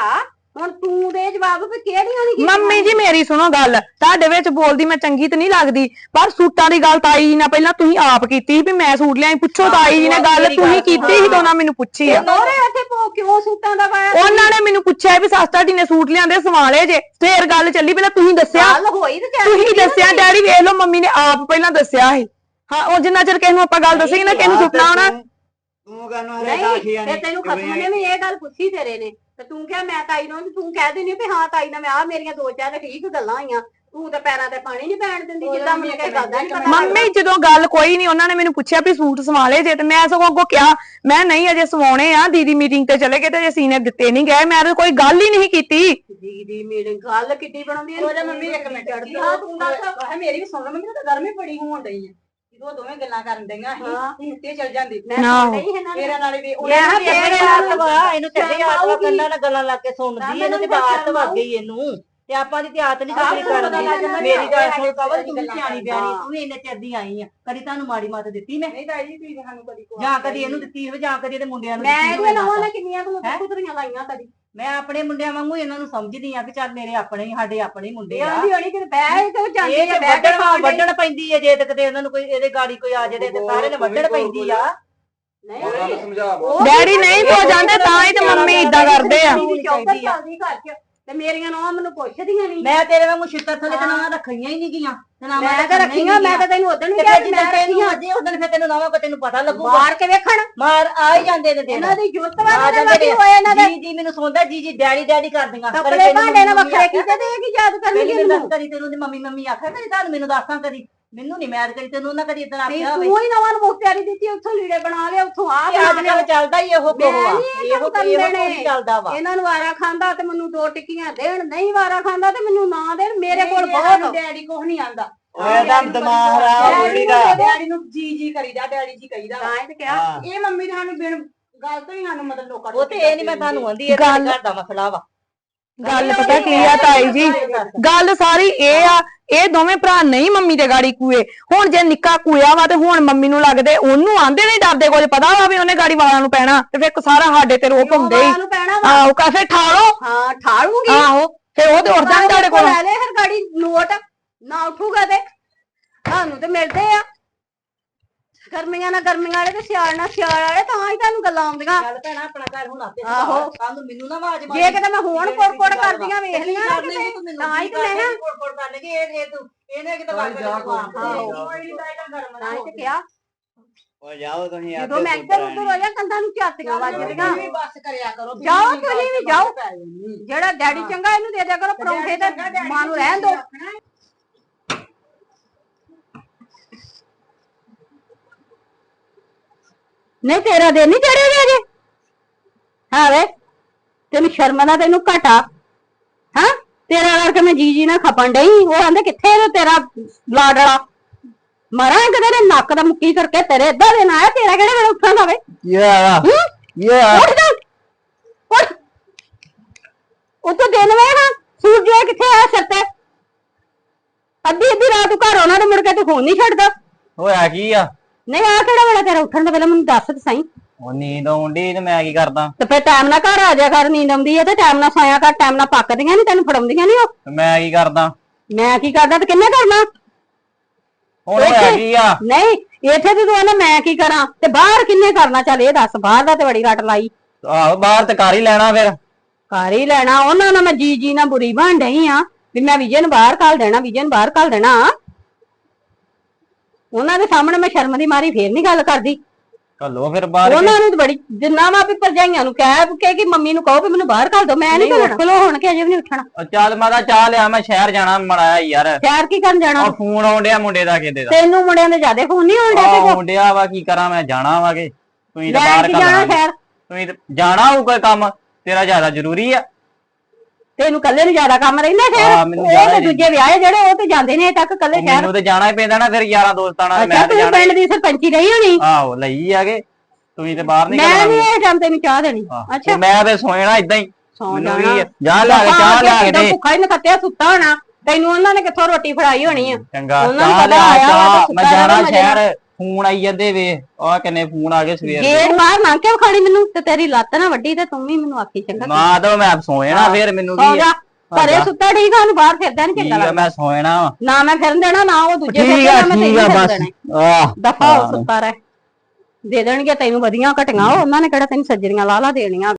ਹੁਣ ਤੂੰ ਦੇ ਜਵਾਬ ਵੀ ਕਿਹੜੀਆਂ ਨਹੀਂ ਮੰਮੀ ਜੀ ਮੇਰੀ ਸੁਣੋ ਗੱਲ। ਤੁਹਾਡੇ ਵਿੱਚ ਬੋਲਦੀ ਮੈਂ ਚੰਗੀ ਤੇ ਨਹੀਂ ਲੱਗਦੀ ਪਰ ਸੂਟਾਂ ਦੀ ਗੱਲ ਤਾਈ ਜੀ ਨਾਲ ਪਹਿਲਾਂ ਤੁਸੀਂ ਆਪ ਕੀਤੀ ਵੀ ਮੈਂ ਸੂਟ ਲਿਆਈ ਪੁੱਛੋ ਤਾਈ ਜੀ ਨੇ ਗੱਲ ਤੁਸੀਂ ਕੀਤੀ ਸੀ ਉਹਨਾਂ ਮੈਨੂੰ ਪੁੱਛੀ ਆ। ਦੋਰੇ ਇੱਥੇ ਭੋਗ ਕਿਉਂ ਸੂਟਾਂ ਦਾ ਪਾਇਆ ਉਹਨਾਂ ਨੇ ਮੈਨੂੰ ਪੁੱਛਿਆ ਵੀ ਸੱਸ ਤੁਹਾਡੀ ਨੇ ਸੂਟ ਲਿਆਂਦੇ ਸਵਾਲੇ ਜੇ। ਫੇਰ ਗੱਲ ਚੱਲੀ ਪਹਿਲਾਂ ਤੁਸੀਂ ਦੱਸਿਆ। ਗੱਲ ਹੋਈ ਤੇ ਚੱਲ ਤੁਸੀਂ ਦੱਸਿਆ ਡੈਡੀ ਵੇਖ ਲਓ ਮੰਮੀ ਨੇ ਆਪ ਪਹਿਲਾਂ ਦੱਸਿਆ ਸੀ। ਹਾਂ ਉਹ ਜਿੰਨਾ ਚਿਰ ਕਿਸੇ ਨੂੰ ਆਪਾਂ ਗੱਲ ਦੱਸੀ ਨਾ ਕਿਸੇ ਨੂੰ ਸੁਪਨਾ ਆਉਣਾ ਤੂੰ ਕਾਨੂੰ ਹਰੇ ਨਹੀਂ ਤੇ ਤੈਨੂੰ ਖਸਮ ਨੇ ਵੀ ਇਹ ਗੱਲ ਪੁੱਛੀ ਤੇਰੇ ਨੇ। ਤੇ ਤੂੰ ਕਿਹਾ ਮੈਂ ਤਾਈ ਨੂੰ ਤੇ ਕਹਿ ਦਿੰਦੀ ਵੀ ਹਾਂ ਤਾਈ ਨਾਲ ਮੈਂ ਆ ਮੇਰੀਆਂ ਦੋ ਚਾਰ ਠੀਕ ਗੱਲਾਂ ਆਈਆਂ। ਤੂੰ ਤੇ ਪੈਰਾਂ ਤੇ ਪਾਣੀ ਨਹੀਂ ਪੈਣ ਦਿੰਦੀ ਜਿੱਦਾਂ ਮੈਨੂੰ ਕਿਸੇ ਗੱਲ ਦਾ ਨਹੀਂ ਪਤਾ ਮੰਮੀ ਜਦੋਂ ਗੱਲ ਕੋਈ ਨਹੀਂ ਉਹਨਾਂ ਨੇ ਮੈਨੂੰ ਪੁੱਛਿਆ ਵੀ ਸੂਟ ਸਵਾਲੇ ਜੇ ਤੇ ਮੈਂ ਸਗੋਂ ਅੱਗੋਂ ਕਿਹਾ ਮੈਂ ਨਹੀਂ ਅਜੇ ਸਵਾਉਣੇ ਆ ਦੀਦੀ ਮੀਟਿੰਗ ਤੇ ਚਲੇ ਗਏ ਤੇ ਅਜੇ ਸੀਨੇ ਦਿੱਤੇ ਨਹੀਂ ਗਏ ਮੈਂ ਤਾਂ ਕੋਈ ਗੱਲ ਹੀ ਨਹੀਂ ਕੀਤੀ। ਜੀ ਦੀ ਮੀਟਿੰਗ ਗੱਲ ਕਿੱਡੀ ਬਣਾਉਂਦੀ ਹੈ ਉਹਦਾ ਮੰਮੀ ਇੱਕ ਮਿੰਟ ਚੜ੍ਹਦੀ ਹਾਂ ਤੂੰ ਦੱਸ। ਮੇਰੀ ਵੀ ਸੁਣ ਮੈਨੂੰ ਤਾਂ ਗਰਮੀ ਬੜੀ ਹੋਣ ਡਈ ਹੈ ਜਦੋਂ ਦੋਵੇਂ ਗੱਲਾਂ ਕਰਨ ਡਈਆਂ ਹਾਂ। ਸੀ ਉੱਤੇ ਚੱਲ ਜਾਂਦੀ ਮੈਂ ਨਾ। ਸੁਣ ਰਹੀ ਇਹਨਾਂ ਮੇਰੇ ਨੂੰ ਨਾਲ ਵੀ ਮੈਂ ਕਿਹਾ ਇਹਨੂੰ ਤੇਰੇ ਆਦਤ ਨਾਲ ਵਾ ਇਹਨੂੰ ਤੇ ਸ਼ਰਮ ਆਦਤ ਵਾ ਆਊਗੀ। ਕੰਨਾਂ ਨਾਲ ਗੱਲਾਂ ਲਾ ਕੇ ਸੁਣਦੀ ਨਾ ਇਹਨੂੰ ਤੇ ਮੈਨੂੰ ਆਦਤ ਸ਼ਰਮ ਵਗ ਗਈ ਇਹਨੂੰ ਤੇ ਆਪਾਂ ਦੀ ਤੇ ਆਦਤ ਨਹੀਂ ਆਹ ਕਦੀ ਮੈਨੂੰ ਪਤਾ ਲੱਗ ਕਰਦੀ ਜਾਂਦਾ ਮੇਰੀ ਗੱਲ ਸੁਣ ਇਹ ਕਵਲ ਤੂੰ ਵੀ ਗੱਲਾਂ ਸਿਆਣੀ ਕਰਦਾ। ਬਿਆਣੀ ਤੂੰ ਵੀ ਇੰਨੇ ਚਿਰ ਦੀ ਆਈ ਆ ਕਦੀ ਤੁਹਾਨੂੰ ਮਾੜੀ ਮੱਤ ਦਿੱਤੀ ਮੈਂ ਨਹੀਂ ਤਾਈ ਜੀ ਤੁਸੀਂ ਸਾਨੂੰ ਕਦੀ ਜਾਂ ਕਦੀ ਇਹਨੂੰ ਦਿੱਤੀ ਹੋਵੇ ਜਾਂ ਕਦੀ ਇਹਦੇ ਮੁੰਡਿਆਂ ਨੂੰ ਮੈਂ ਦਿੱਤੀ ਇਹਦੇ ਹੋਵੇ ਨਵਾਂ ਮਾਤਾ। ਨੇ ਕਿੰਨੀਆਂ ਕੁ ਹੈਂ? ਕੁਤਰੀਆਂ ਲਾਈਆਂ ਕਦੀ ਮੈਂ ਆਪਣੇ ਮੁੰਡਿਆਂ ਵਾਂਗੂ ਇਹਨਾਂ ਨੂੰ ਸਮਝਦੀ ਆ ਕਿ ਚੱਲ ਮੇਰੇ ਆਪਣੇ ਹੀ ਸਾਡੇ ਆਪਣੇ ਹੀ ਮੁੰਡੇ ਆ। ਆਂਦੀ ਹੋਣੀ ਕਿ ਬਹਿ ਕੇ ਜਾਂਦੀ ਇਹ ਹੈ ਤੇ ਬਹਿ ਕੇ ਵੱਢਣ ਪੈਂਦੀ ਹੈ ਜੇ ਤੇ ਉਹਨਾਂ ਨੂੰ ਕੋਈ ਇਹਦੇ ਗਾੜੀ ਕੋਈ ਆ ਜਾਵੇ ਤੇ ਸਾਰੇ ਨੇ ਵੱਢਣ ਪੈਂਦੀ ਆ। ਨਹੀਂ। ਡੈਡੀ ਨਹੀਂ ਜਾਂਦੇ ਤਾਂ ਹੀ ਤੇ ਮੰਮੀ ਇਦਾਂ ਕਰਦੇ ਆ। ਮੇਰੀ ਚੌਕਰ ਚੱਲਦੀ ਘਰ ਚ ਤੇ ਮੇਰੀਆਂ ਨੌਂ ਮੈਨੂੰ ਪੁੱਛਦੀਆਂ ਨਹੀਂ। ਮੈਂ ਤੇਰੇ ਵਾਂਗੂ ਛਿੱਤਰ ਥੱਲੇ ਤੇ ਨਾ ਰੱਖੀਆਂ ਹੀ ਨਹੀਂ ਗੀਆਂ ਤੇ ਨਾ ਮੈਂ ਤਾਂ ਰੱਖੀਆਂ ਮੈਂ ਤਾਂ ਤੈਨੂੰ ਉਦੋਂ ਤੇ ਕਿਹਾ ਜਦੋਂ ਮੈਂ ਤੈਨੂੰ ਅਜੇ ਉਦੋਂ ਫਿਰ ਤੈਨੂੰ ਨਵਾਂ ਕੋ ਤੈਨੂੰ ਪਤਾ ਲੱਗੂਗਾ। ਮਾਰ ਕੇ ਵੇਖਣ? ਮਾਰ ਆ ਹੀ ਜਾਂਦੇ ਨੇ ਇਹਨਾਂ ਦੀ ਜੁੱਤ ਵਾਲੇ ਲੱਗੀ ਨੇ। ਹੋਏ ਇਹਨਾਂ ਦੇ। ਜੀ ਜੀ ਮੈਨੂੰ ਸੁਣਦਾ ਜੀ ਜੀ ਡੈਡੀ ਡੈਡੀ ਕਰਦੀਆਂ। ਕੱਪੜੇ ਭਾਂਡੇ ਨਾਲ ਵੱਖਰੇ ਕੀਤੇ ਤੇ ਇਹ ਕੀ ਯਾਦ ਕਦੀ ਕਰਨਗੇ ਮੈਨੂੰ? ਕਦੀ ਤੈਨੂੰ ਦੀ ਮੰਮੀ ਮੰਮੀ ਆਖਿਆ ਕਦੀ ਤੁਹਾਨੂੰ? ਮੈਨੂੰ ਦੱਸਾਂ ਕਦੀ। ਮੈਨੂੰ ਨਹੀਂ ਮੈਦ ਕਰੀ ਤੈਨੂੰ ਉਹਨਾਂ ਕਦੀ ਇਦਾਂ ਨਹੀਂ ਆਖਿਆ ਹੋਵੇ? ਤੂੰ ਹੀ ਨਵਾਂ ਨੂੰ ਮੁਖਤਿਆਰੀ ਦਿੱਤੀ ਉੱਥੋਂ ਲੀੜੇ ਬਣਾ ਲਿਆ ਉੱਥੋਂ ਆ ਇਹ ਅੱਜ ਕੱਲ ਚੱਲਦਾ ਹੀ ਇਹੋ ਮੈਂ ਨੀ ਇਹ ਇਹੋ ਕੰਮ ਇਹੋ ਚੱਲਦਾ ਵਾ। ਇਹਨਾਂ ਨੂੰ ਵਾਰਾ ਖਾਂਦਾ ਤੇ ਮੈਨੂੰ ਦੋ ਟਿੱਕੀਆਂ ਦੇਣ ਨਹੀਂ ਵਾਰਾ ਖਾਂਦਾ ਤੇ ਮੈਨੂੰ ਨਾ ਦੇਣ। ਮੇਰੇ ਕੋਲ ਬਹੁਤ ਡੈਡੀ ਕੁਝ ਨਹੀਂ ਆਂਦਾ। ਓਏ ਦਾ ਦਿਮਾਗ ਖਰਾਬ ਹੋੜੀ ਦਾ ਡੈਡੀ ਨੂੰ ਜੀ ਜੀ ਕਰੀਦਾ ਡੈਡੀ ਜੀ ਕਹੀਦਾ ਵਾ। ਤਾਂ ਇਹ ਤੇ ਕਿਹਾ ਹਾਂ। ਇਹ ਮੰਮੀ ਤਾਂ ਸਾਨੂੰ ਬਿਨ ਗੱਲ ਤੋਂ ਹੀ ਸਾਨੂੰ ਮਤਲਬ ਲੋਕਾਂ ਉਹ ਤੇ ਇਹ ਨਹੀਂ ਮੈਂ ਤੁਹਾਨੂੰ ਆਂਦੀ ਇਹ ਗੱਲ- ਘਰ ਦਾ ਮਸਲਾ ਵਾ। ਗੱਲ ਪਤਾ ਕੀ ਆ ਤਾਈ ਜੀ? ਗੱਲ ਸਾਰੀ ਇਹ ਆ ਇਹ ਦੋਵੇਂ ਭਰਾ ਨਹੀਂ ਮੰਮੀ ਦੇ ਗਾੜੀ ਕੂਏ। ਹੁਣ ਜੇ ਨਿੱਕਾ ਕੂਇਆ ਵਾ ਤੇ ਹੁਣ ਮੰਮੀ ਨੂੰ ਲੱਗਦੇ ਉਹਨੂੰ ਆਂਦੇ ਨਹੀਂ ਡਰਦੇ ਕੁਝ ਪਤਾ ਵਾ ਵੀ ਉਹਨੇ ਗਾੜੀ ਵਾਲਾਂ ਨੂੰ ਪੈਣਾ। ਤੇ ਫਿਰ ਸਾਰਾ ਸਾਡੇ ਤੇ ਰੋਪ ਹੁੰਦੇ ਹੀ। ਨੂੰ ਪੈਣਾ ਵਾ। ਆਹੋ ਕਾਫੇ ਠਾਲੋ। ਹਾਂ ਠਾਲੂਗੀ। ਆਹੋ ਫਿਰ ਉਹ ਤੇ ਉੱਠ ਜਾਣ ਤੁਹਾਡੇ ਕੋਲ। ਲੈ ਲੈ ਹਰ ਗਾੜੀ ਨੋਟ ਨਾ ਉਠੂਗਾ ਤੇ। ਤੁਹਾਨੂੰ ਤੇ ਮਿਲਦੇ ਆ। ਗਰਮੀਆਂ ਨਾਲ ਗਰਮੀਆਂ ਵਾਲੇ ਤੇ ਸਿਆਲ ਨਾਲ ਸਿਆਲ ਵਾਲੇ ਤਾਂ ਹੀ ਤੁਹਾਨੂੰ ਗੱਲਾਂ ਆਉਂਦੀਆਂ। ਚੱਲ ਭੈਣਾ ਆਪਣਾ ਘਰ ਹੁਣ ਆਪੇ ਆਹੋ। ਕੱਲ ਨੂੰ ਮੈਨੂੰ ਨਾ ਆਵਾਜ਼ ਜੇ ਕਿਤੇ ਮੈਂ ਹੁਣ ਕੋੜ-ਕੋੜ ਕਰਦੀਆਂ ਵੇਖ ਲਈਆਂ ਨਾ ਕਿਤੇ ਤਾਂ ਹੀ ਤੇ ਮੈਂ ਨਾ ਕੋੜ ਕੋੜ ਕਰ ਲਗੀ ਇਹ ਇਹ ਤੂੰ ਇਹਨੇ ਕਿਤੇ ਲੱਗ ਜਾ ਗਿਆ ਕੋਈ ਨਹੀਂ ਦਾਇਦਾ ਗਰਮ ਤਾਂ ਹੀ ਤੇ ਕਿਹਾ। ਓ ਜਾਓ ਤੁਸੀਂ ਆਪੇ ਜਦੋਂ ਮੈਂ ਇੱਧਰ ਉੱਧਰ ਹੋ ਜਾ ਕੰਧਾਂ ਨੂੰ ਝਾਤੀਆਂ ਵੱਜਦੀਆਂ। ਵੀ ਬਸ ਕਰਿਆ ਕਰੋ ਜਾਓ ਤੁਸੀਂ ਵੀ ਜਾਓ। ਜਿਹੜਾ ਡੈਡੀ ਚੰਗਾ ਇਹਨੂੰ ਦੇ ਦਿਆ ਕਰੋ ਪਰੌਂਠੇ ਤੇ ਮਾਂ ਨੂੰ ਰਹਿਣ ਦਿਓ ਨਹੀਂ ਤੇਰਾ ਦਿਨ ਨਹੀਂ ਚੜਿਆ ਗਿਆ ਜੇ ਹਾਂ ਵੇ ਤੈਨੂੰ ਸ਼ਰਮ ਨਾ ਤੈਨੂੰ ਘਟਾ। ਹਾਂ ਤੇਰਾ ਕਰਕੇ ਮੈਂ ਜੀ ਜੀ ਨਾਲ ਖਪਣ ਡਈ। ਉਹ ਆਂਦੇ ਕਿੱਥੇ ਇਹ ਤੇਰਾ ਲਾਡਲਾ ਮਰਾਂ ਕਿਤੇ ਨੇ ਨੱਕ ਦਾ ਮੁੱਕੀ ਕਰਕੇ ਤੇਰੇ ਏਦਾਂ ਦੇ ਨਾ ਆਇਆ ਤੇਰਾ ਕਿਹੜੇ ਵੇਲੇ ਉੱਠਣ ਦਾ ਵੇ? ਯਾ ਹੂੰ? ਯਾ। ਉੱਠ ਜਾ। ਉੱਠ। ਉਹ ਤਾਂ ਦਿਨ ਵੇ ਹਾਂ ਸੂਰਜ ਕਿੱਥੇ ਆ ਸਿਰ ਤੇ? ਅੱਧੀ ਅੱਧੀ ਰਾਤ ਨੂੰ ਘਰ ਉਹਨਾਂ ਦੇ ਮੁੜ ਕੇ ਤੂੰ ਫੋਨ ਨਹੀਂ ਛੱਡਦਾ। ਹੋਇਆ ਕੀ ਆ? ਨਹੀਂ ਆ ਕਿਹੜਾ ਵੇਲਾ ਤੇਰਾ ਉੱਠਣ ਦਾ ਵੇਲਾ ਮੈਨੂੰ ਦੱਸ ਤੇ ਸਹੀ। ਉਹ ਨੀਂਦ ਆਉਂਦੀ ਤੇ ਮੈਂ ਕੀ ਕਰਦਾ? ਤੇ ਫਿਰ ਟਾਈਮ ਨਾਲ ਘਰ ਆ ਜਾ ਕਰ ਨੀਂਦ ਆਉਂਦੀ ਹੈ ਤੇ ਟਾਈਮ ਨਾਲ ਸੋਇਆ ਕਰ ਟਾਈਮ ਨਾਲ ਪੱਕਦੀਆਂ ਨਹੀਂ ਤੈਨੂੰ ਫੜਾਉਂਦੀਆਂ ਨਹੀਂ ਉਹ। ਤੇ ਮੈਂ ਕੀ ਕਰਦਾ? ਮੈਂ ਕੀ ਕਰਦਾ ਤੇ ਕਿੰਨੇ ਕਰਨਾ? ਹੁਣ ਹੋਇਆ ਕੀ ਆ? ਨਹੀਂ ਇੱਥੇ ਤੇ ਤੂੰ ਆਨਾ ਮੈਂ ਕੀ ਕਰਾਂ? ਤੇ ਬਾਹਰ ਕਿੰਨੇ ਕਰਨਾ? ਚੱਲ ਇਹ ਦੱਸ ਬਾਹਰ ਦਾ ਤੇ ਬੜੀ ਰੱਟ ਲਾਈ। ਆਹੋ ਬਾਹਰ ਤੇ ਕਰ ਹੀ ਲੈਣਾ ਫਿਰ। ਘਰ ਹੀ ਲੈਣਾ ਉਹਨਾਂ ਨਾਲ ਮੈਂ ਜੀ ਜੀ ਨਾਲ ਬੁਰੀ ਬਣ ਡਈ ਆ ਵੀ ਮੈਂ ਵਿਜੇ ਨੂੰ ਬਾਹਰ ਕੱਲ ਦੇਣਾ ਵਿਜੇ ਨੂੰ ਬਾਹਰ ਕੱਲ ਦੇਣਾ। ਉਹਨਾਂ ਦੇ ਸਾਹਮਣੇ ਮੈਂ ਸ਼ਰਮ ਦੀ ਮਾਰੀ ਫੇਰ ਨਹੀਂ ਗੱਲ ਕਰਦੀ। ਘੱਲੋ ਫਿਰ ਬਾਹਰ ਉਹਨਾਂ ਨੂੰ ਤਾਂ ਬੜੀ ਜਿੰਨਾ ਵਾ ਵੀ ਭਰਜਾਈਆਂ ਨੂੰ ਕਹਿ ਕੇ ਕਿ ਮੰਮੀ ਨੂੰ ਕਹੋ ਵੀ ਮੈਨੂੰ ਬਾਹਰ ਕਰ ਦਿਓ ਮੈਂ ਨਹੀਂ ਘੱਲਣਾ ਖਲੋ ਹੁਣ ਕਿ ਅਜੇ ਵੀ ਨਹੀਂ ਉੱਠਣਾ। ਉਹ ਚੱਲ ਮਾਤਾ ਚਾਹ ਲਿਆ ਮੈਂ ਸ਼ਹਿਰ ਜਾਣਾ ਮੜਾਇਆ ਯਾਰ। ਸ਼ਹਿਰ ਕੀ ਕਰਨ ਜਾਣਾ? ਉਹ ਫੋਨ ਆਉਂਦਿਆ ਮੁੰਡੇ ਦਾ ਕਿਤੇ ਦਾ। ਤੈਨੂੰ ਮੁੰਡਿਆਂ ਦੇ ਜਿਆਦੇ ਫੋਨ ਨਹੀਂ ਆਉਂਦੇ ਆਹ ਮੁੰਡਿਆ ਵਾ ਕੀ ਕਰਾਂ ਮੈਂ ਜਾਣਾ ਵਾਗੇ। ਤੁਸੀਂ ਤਾਂ ਬਾਹਰ ਕੇ ਜਾਣਾ ਸ਼ਹਿਰ? ਤੁਸੀਂ ਤਾਂ ਜਾਣਾ ਹੋਊ ਕੋਈ ਕੰਮ ਤੇਰਾ ਜ਼ਿਆਦਾ ਜ਼ਰੂਰੀ ਆ। ਤੈਨੂੰ ਕੱਲੇ ਨੂੰ ਜ਼ਿਆਦਾ ਕੰਮ ਰਹਿੰਦਾ ਹਾਂ, ਸ਼ਹਿਰ ਮੈਨੂੰ ਉਹ ਜ਼ਿਆਦਾ ਤੇ ਦੂਜੇ ਵਿਆਹੇ ਜਿਹੜੇ ਉਹ ਤੇ ਜਾਂਦੇ ਨੇ ਤੱਕ ਕੱਲੇ ਸ਼ਹਿਰ ਮੈਨੂੰ ਤੇ ਜਾਣਾ ਹੀ ਪੈਂਦਾ ਨਾ ਫਿਰ ਯਾਰਾਂ ਦੋਸਤਾਂ ਨਾਲ ਅੱਛਾ ਮੈਂ ਤੇ ਤੂੰ ਜਾਣਾ ਪਿੰਡ ਦੀ ਸਰਪੰਚੀ ਰਹੀ ਹੋਣੀ? ਆਹੋ ਲਈ ਆਗੇ। ਤੁਸੀਂ ਤੇ ਬਾਹਰ ਨਹੀਂ ਮੈਂ ਨਹੀਂ ਇਹ ਟਾਈਮ ਤੈਨੂੰ ਚਾਹ ਦੇਣੀ। ਅੱਛਾ। ਤੇ ਮੈਂ ਤੇ ਸੋਇਣਾ ਇਦਾਂ ਹੀ। ਸੌਂ ਮੈਨੂੰ ਜਾਣਾ। ਵੀ ਜਾ ਲੈ ਕੇ ਚਾਹ ਲਿਆ ਕੇ ਦੇ। ਭੁੱਖਾ ਹੀ ਨਖੱਤਿਆ ਸੁੱਤਾ ਹੋਣਾ। ਤੈਨੂੰ ਉਹਨਾਂ ਨੇ ਕਿੱਥੋਂ ਰੋਟੀ ਫੜਾਈ ਹੋਣੀ ਆ? ਚੰਗਾ ਉਹਨਾਂ ਨੂੰ ਚਾਹ ਪਤਾ ਲਿਆ ਆਇਆ ਵਾ ਚਾਹ। ਤੇ ਮੈਂ ਸੁੱਤਾ ਜਾਣਾ ਰਹਿਣਾ। ਸ਼ਹਿਰ। ਫੋਨ ਆਈ ਜਾਂਦੇ ਵੇ ਆਹ ਕਿੰਨੇ ਫੋਨ ਆ ਗਏ ਸਵੇਰ ਦੇ। ਗੇਟ ਬਾਹਰ ਮੰਗ ਕੇ ਵਿਖਾਣੀ ਮੈਨੂੰ ਤੇ ਤੇਰੀ ਲੱਤ ਨਾ ਵੱਡੀ ਤੇ ਤੂੰ ਵੀ ਮੈਨੂੰ ਆਖੀ ਚੰਗਾ ਨਾ ਤਾਂ ਮੈਂ ਸੋਇਣਾ ਫਿਰ ਮੈਨੂੰ ਸੌਂ ਕੀ ਘਰੇ। ਸੁੱਤਾ ਠੀਕ ਆ ਉਹਨੂੰ ਬਾਹਰ ਫਿਰਦਾ ਨਹੀਂ ਚੰਗਾ ਆ ਲੱਗਦਾ? ਮੈਂ ਸੋਇਣਾ ਵਾ। ਨਾ ਮੈਂ ਫਿਰਨ ਦੇਣਾ ਨਾ ਉਹ ਦੂਜੇ ਠੀਕ ਆ ਨਾ ਠੀਕ ਆ ਬਸ। ਆਹ ਦਫਾ ਹੋ। ਸੁੱਤਾ ਰਹਿ। ਦੇ ਦੇਣਗੇ ਤੈਨੂੰ ਵਧੀਆਂ ਘਟੀਆਂ ਉਹਨਾਂ ਨੇ ਕਿਹੜਾ ਤੈਨੂੰ ਸੱਜਰੀਆਂ ਲਾ ਲਾ ਦੇਣੀਆਂ।